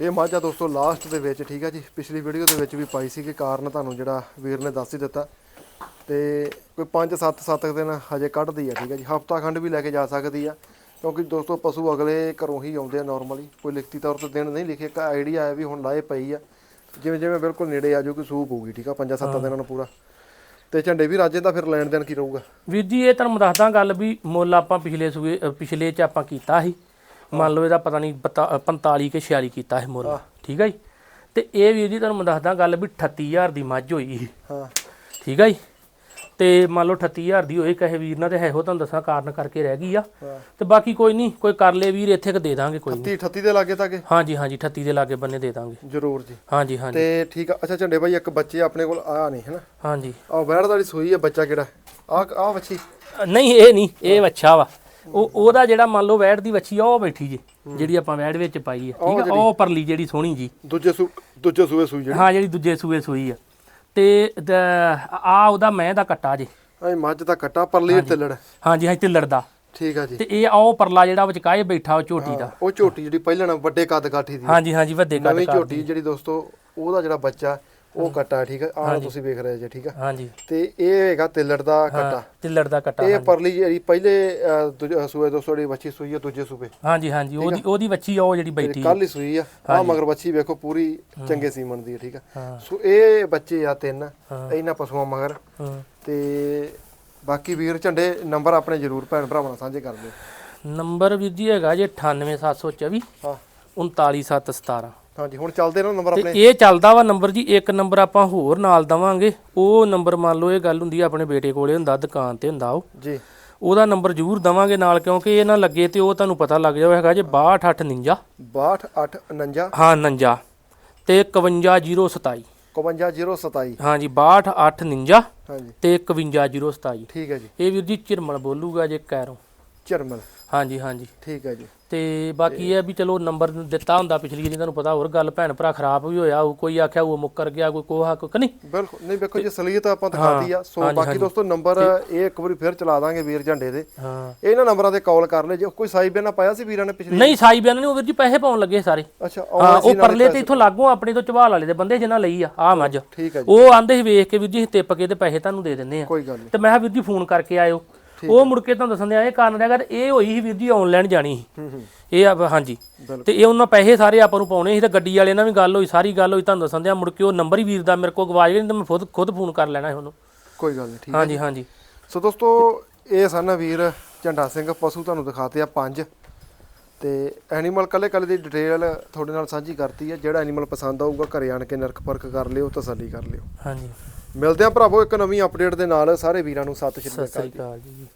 ਇਹ ਮੱਝ ਆ ਦੋਸਤੋ ਲਾਸਟ ਦੇ ਵਿੱਚ ਠੀਕ ਆ ਜੀ? ਪਿਛਲੀ ਵੀਡੀਓ ਦੇ ਵਿੱਚ ਵੀ ਪਾਈ ਸੀ ਕਿ ਕਾਰਨ ਤੁਹਾਨੂੰ ਜਿਹੜਾ ਵੀਰ ਨੇ ਦੱਸ ਹੀ ਦਿੱਤਾ। ਤੇ ਕੋਈ 5-7 7 ਦਿਨ ਹਜੇ ਕੱਢਦੀ ਆ ਠੀਕ ਆ ਜੀ? ਹਫਤਾ ਖੰਡ ਵੀ ਲੈ ਕੇ ਜਾ ਸਕਦੀ ਆ। ਕਿਉਂਕਿ ਦੋਸਤੋ ਪਸ਼ੂ ਅਗਲੇ ਘਰੋਂ ਹੀ ਆਉਂਦੇ ਆ ਨਾਰਮਲੀ ਕੋਈ ਲਿਖਤੀ ਤੌਰ ਤੇ ਦਿਨ ਨਹੀਂ ਲਿਖੇ ਇੱਕ ਆਈਡੀਆ ਆਇਆ ਵੀ ਹੁਣ ਲਾਏ ਪਈ ਆ। ਜਿਵੇਂ ਜਿਵੇਂ ਬਿਲਕੁਲ ਨੇੜੇ ਆ ਜਾਊਗੀ ਸੂਪ ਹੋਊਗੀ ਠੀਕ ਆ? 5-7 ਦਿਨਾਂ ਨੂੰ ਪੂਰਾ। ਤੇ ਝੰਡੇ ਵੀ ਰਾਜੇ ਦਾ ਫਿਰ ਲੈਣ ਦੇਣ ਕੀ ਰਹੂਗਾ? ਵੀਰ ਜੀ ਇਹ ਤੁਹਾਨੂੰ ਦੱਸਦਾ ਗੱਲ ਵੀ ਮੁੱਲ ਆਪਾਂ ਪਿਛਲੇ ਸੂਏ ਪਿਛਲੇ ਚ ਆਪਾਂ ਕੀਤਾ ਸੀ। ਮੰਨ ਲਓ ਇਹਦਾ ਪਤਾ ਨਹੀਂ 45 ਕੇ 46 ਕੀਤਾ ਸੀ ਮੁੱਲ। ਠੀਕ ਹੈ ਜੀ? ਤੇ ਇਹ ਵੀਰ ਜੀ ਤੁਹਾਨੂੰ ਮੈਂ ਦੱਸਦਾ ਗੱਲ ਵੀ 38000 ਦੀ ਮੱਝ ਹੋਈ। ਹਾਂ। ਠੀਕ ਹੈ ਜੀ? ਤੇ ਮੰਨ ਲਓ 38000 ਦੀ ਹੋਏ ਕਹੇ ਵੀਰ ਨਾਲ ਤੇ ਹੈ ਹੋ ਤੁਹਾਨੂੰ ਦੱਸਾਂ ਕਾਰਨ ਕਰਕੇ ਰਹਿ ਗਈ ਆ। ਤੇ ਬਾਕੀ ਕੋਈ ਨਹੀਂ ਕੋਈ ਕਰ ਲੇ ਵੀਰ ਇੱਥੇ ਕ ਦੇ ਦਾਂਗੇ ਕੋਈ ਨਹੀਂ। 30 38 ਦੇ ਲਾਗੇ ਤੱਕ ਹਾਂਜੀ ਹਾਂਜੀ 38 ਦੇ ਲਾਗੇ ਬੰਨੇ ਦੇ ਦਾਂਗੇ। ਜ਼ਰੂਰ ਜੀ। ਹਾਂਜੀ ਹਾਂਜੀ। ਤੇ ਠੀਕ ਆ ਅੱਛਾ ਝੰਡੇ ਭਾਈ ਇੱਕ ਬੱਚੇ ਆਪਣੇ ਕੋਲ ਆ ਨਹੀਂ ਹੈਨਾ ਹਾਂਜੀ। ਆ ਵੈੜ ਵਾਲੀ ਸੂਈ ਹੈ ਬੱਚਾ ਕਿਹੜਾ? ਆ ਆ ਅ, ਨਹੀਂ ਇਹ ਨਹੀਂ ਇਹ ਵੱਛਾ ਵਾ। ਉਹ ਉਹਦਾ ਜਿਹੜਾ ਮੰਨ ਲਓ ਵੈੜ ਦੀ ਵੱਛੀ ਆ ਉਹ ਬੈਠੀ ਜੇ ਜਿਹੜੀ ਆਪਾਂ ਵੈੜ ਵਿੱਚ ਪਾਈ ਆ ਠੀਕ ਆ? ਉਹ ਪਰਲੀ ਜਿਹੜੀ ਸੋਹਣੀ ਜੀ। ਦੂਜੇ ਸੂ ਦੂਜੇ ਸੂਏ ਸੂਈ ਜਿਹੜੀ। ਹਾਂ ਜਿਹੜੀ ਦੂਜੇ ਸੂਏ ਸੂਈ ਆ। ਤੇ ਆ ਉਹਦਾ ਮੈਂ ਦਾ ਕੱਟਾ ਜੇ। ਐ ਮੱਝ ਦਾ ਕੱਟਾ ਪਰਲੀ ਤੇ ਲੜ ਹਾਂਜੀ ਹਾਂ ਤੇ ਲੜਦਾ ਠੀਕ ਆ ਜੀ। ਤੇ ਇਹ ਆਓ ਪਰਲਾ ਜਿਹੜਾ ਵਿਚਕਾਏ ਬੈਠਾ ਉਹ ਝੋਟੀ ਦਾ। ਉਹ ਝੋਟੀ ਜਿਹੜੀ ਪਹਿਲਾਂ ਵੱਡੇ ਕੱਦ ਕਾਠੀ ਦੀ। ਹਾਂਜੀ ਹਾਂਜੀ ਵੱਡੇ ਕੱਟ ਨਵੀਂ ਝੋਟੀ ਜਿਹੜੀ ਦੋਸਤੋ ਉਹਦਾ ਜਿਹੜਾ ਬੱਚਾ ਉਹ ਕੱਟਾ ਠੀਕ ਆ? ਆਹ ਤੁਸੀਂ ਵੇਖ ਰਹੇ ਜੇ ਠੀਕ ਆ? ਹਾਂਜੀ। ਤੇ ਇਹ ਹੈਗਾ ਤਿੱਲੜ ਦਾ ਕੱਟਾ। ਤੇ ਲੜਦਾ ਕੱਟਾ ਇਹ ਪਰਲੀ ਜਿਹੜੀ ਪਹਿਲੇ ਸੂਏ ਦੋਸਤੋ ਜਿਹੜੀ ਵੱਛੀ ਸੂਈ ਆ ਦੂਜੇ ਸੂਬੇ ਹਾਂਜੀ ਹਾਂਜੀ। ਉਹਦੀ ਉਹਦੀ ਵੱਛੀ ਆ ਉਹ ਜਿਹੜੀ ਬੈਠੀ ਕੱਲ ਹੀ ਸੂਈ ਆ। ਆ ਮਗਰ ਬੱਚੀ ਵੇਖੋ ਪੂਰੀ ਚੰਗੇ ਸੀਮਨ ਦੀ ਠੀਕ ਆ? ਸੋ ਇਹ ਬੱਚੇ ਆ ਤਿੰਨ। ਇਹਨਾਂ ਪਸ਼ੂਆਂ ਮਗਰ। ਤੇ ਬਾਕੀ ਵੀਰ ਝੰਡੇ ਨੰਬਰ ਆਪਣੇ ਜਰੂਰ ਭੈਣ ਭਰਾਵਾਂ ਨਾਲ ਸਾਂਝੇ ਕਰ ਦਿਓ। ਨੰਬਰ ਵੀਰ ਜੀ ਹੈਗਾ ਜੇ 98724 ਹਾਂ। 39717 ਹਾਂਜੀ ਹੁਣ ਚੱਲਦੇ ਰਹੋ ਨੰਬਰ ਤੇ ਆਪਣੇ। ਇਹ ਚੱਲਦਾ ਵਾ ਨੰਬਰ ਜੀ ਇੱਕ ਨੰਬਰ ਆਪਾਂ ਹੋਰ ਨਾਲ ਦਵਾਂਗੇ। ਉਹ ਨੰਬਰ ਮੰਨ ਲਓ ਇਹ ਗੱਲ ਹੁੰਦੀ ਆ ਆਪਣੇ ਬੇਟੇ ਕੋਲੇ ਹੁੰਦਾ ਦੁਕਾਨ ਤੇ ਹੁੰਦਾ ਉਹ। ਜੀ। ਉਹਦਾ ਨੰਬਰ ਜ਼ਰੂਰ ਦਵਾਂਗੇ ਨਾਲ ਕਿਉਂਕਿ ਇਹ ਨਾ ਲੱਗੇ ਤੇ ਉਹ ਤੁਹਾਨੂੰ ਪਤਾ ਲੱਗ ਜਾਵੇ ਹੈਗਾ ਜੇ 6289 6289 ਹਾਂ 49 ਤੇ 51027 51027 ਹਾਂਜੀ 6289 ਹਾਂਜੀ। ਤੇ 51027 ਠੀਕ ਹੈ ਜੀ। ਇਹ ਵੀਰ ਜੀ ਚਿਰਮਲ ਬੋਲੂਗਾ ਜੇ ਕੈਰੋਂ ਚਰਮਲ। ਹਾਂਜੀ ਹਾਂਜੀ। ਠੀਕ ਹੈ ਜੀ। ਤੇ ਬਾਕੀ ਇਹ ਆ ਵੀ ਚਲੋ ਨੰਬਰ ਦਿੱਤਾ ਹੁੰਦਾ ਪਿਛਲੀ ਜਿਹੜੀ ਤੁਹਾਨੂੰ ਪਤਾ ਹੋਰ ਗੱਲ ਭੈਣ ਭਰਾ ਖਰਾਬ ਵੀ ਹੋਇਆ ਹੋਊ, ਕੋਈ ਆਖਿਆ ਉਹ ਮੁੱਕਰ ਗਿਆ ਕੋਈ ਕੋਹਾ ਕੋਈ ਨਹੀਂ? ਬਿਲਕੁਲ ਨਹੀਂ ਵੇਖੋ ਜੀ ਸਲੀਅਤ ਆਪਾਂ ਦਿਖਾਤੀ ਆ। ਸੋ ਬਾਕੀ ਦੋਸਤੋ ਨੰਬਰ ਇਹ ਇੱਕ ਵਾਰੀ ਫਿਰ ਚਲਾ ਦਾਂਗੇ ਵੀਰ ਝੰਡੇ ਦੇ। ਹਾਂ। ਇਹਨਾਂ ਨੰਬਰਾਂ ਤੇ ਕਾਲ ਕਰ ਲੈ ਜੇ ਕੋਈ ਸਾਈ ਬਿਆਨਾ ਪਾਇਆ ਸੀ ਵੀਰਾਂ ਨੇ ਪਿਛਲੀ ਨਹੀਂ ਸਾਈ ਬਿਆਨ ਨਹੀਂ ਉਹ ਵੀਰ ਜੀ ਪੈਸੇ ਪਾਉਣ ਲੱਗੇ ਸਾਰੇ। ਅੱਛਾ ਉਹ ਪਰਲੇ ਤੇ ਇਥੋਂ ਲਾਗੋਂ ਆਪਣੇ ਤੋਂ ਚਵਾਲ ਵਾਲੇ ਦੇ ਬੰਦੇ ਜਿਨ੍ਹਾਂ ਲਈ ਆ ਆ ਮੱਝ ਠੀਕ ਹੈ ਜੀ। ਉਹ ਆਂਦੇ ਸੀ ਵੇਖ ਕੇ ਵੀਰ ਜੀ ਤਿੱਪ ਕੇ ਤੇ ਪੈਸੇ ਤੁਹਾਨੂੰ ਦੇ ਦਿੰਨੇ ਆ। ਤੇ ਮੈਂ ਕਿਹਾ ਵੀਰ ਜੀ ਫੋਨ ਕਰਕੇ ਆਇਓ। ਉਹ ਮੁੜ ਕੇ ਤੁਹਾਨੂੰ ਦੱਸਣ ਦੇ ਆਏ ਕਾਰਨ ਰਿਹਾ ਤੇ ਇਹ ਹੋਈ ਸੀ ਵੀਰ ਜੀ ਆਨਲਾਈਨ ਜਾਣੀ ਸੀ। ਇਹ ਆ ਹਾਂਜੀ। ਤੇ ਇਹ ਉਹਨਾਂ ਪੈਸੇ ਸਾਰੇ ਆਪਾਂ ਨੂੰ ਪਾਉਣੇ ਸੀ ਤੇ ਗੱਡੀ ਵਾਲੇ ਨਾਲ ਵੀ ਗੱਲ ਹੋਈ ਸਾਰੀ ਗੱਲ ਹੋਈ ਤੁਹਾਨੂੰ ਦੱਸਣ ਦੇ ਮੁੜ ਕੇ ਉਹ ਨੰਬਰ ਹੀ ਵੀਰ ਦਾ ਮੇਰੇ ਕੋਲ ਗਵਾਚ ਗਿਆ ਨਹੀਂ ਤਾਂ ਮੈਂ ਖੁਦ ਖੁਦ ਫੋਨ ਕਰ ਲੈਣਾ ਸੀ ਉਹਨੂੰ। ਕੋਈ ਗੱਲ ਨਹੀਂ ਠੀਕ ਹਾਂਜੀ ਹਾਂਜੀ। ਸੋ ਦੋਸਤੋ ਇਹ ਸਨ ਵੀਰ ਝੰਡਾ ਸਿੰਘ ਪਸ਼ੂ ਤੁਹਾਨੂੰ ਦਿਖਾਤੇ ਆ ਪੰਜ। ਤੇ ਐਨੀਮਲ ਕੱਲੇ ਕੱਲੇ ਦੀ ਡਿਟੇਲ ਤੁਹਾਡੇ ਨਾਲ ਸਾਂਝੀ ਕਰਤੀ ਹੈ ਜਿਹੜਾ ਐਨੀਮਲ ਪਸੰਦ ਆਊਗਾ ਘਰੇ ਆਣ ਕੇ ਨਰਕ ਪਰਖ ਕਰ ਲਿਓ ਤਸੱਲੀ ਕਰ ਲਿਓ। ਹਾਂਜੀ। ਮਿਲਦੇ ਆ ਭਰਾਵੋ ਇੱਕ ਨਵੀਂ ਅਪਡੇਟ ਦੇ ਨਾਲ। ਸਾਰੇ ਵੀਰਾਂ ਨੂੰ ਸਤਿ ਸ਼੍ਰੀ ਅਕਾਲ ਜੀ।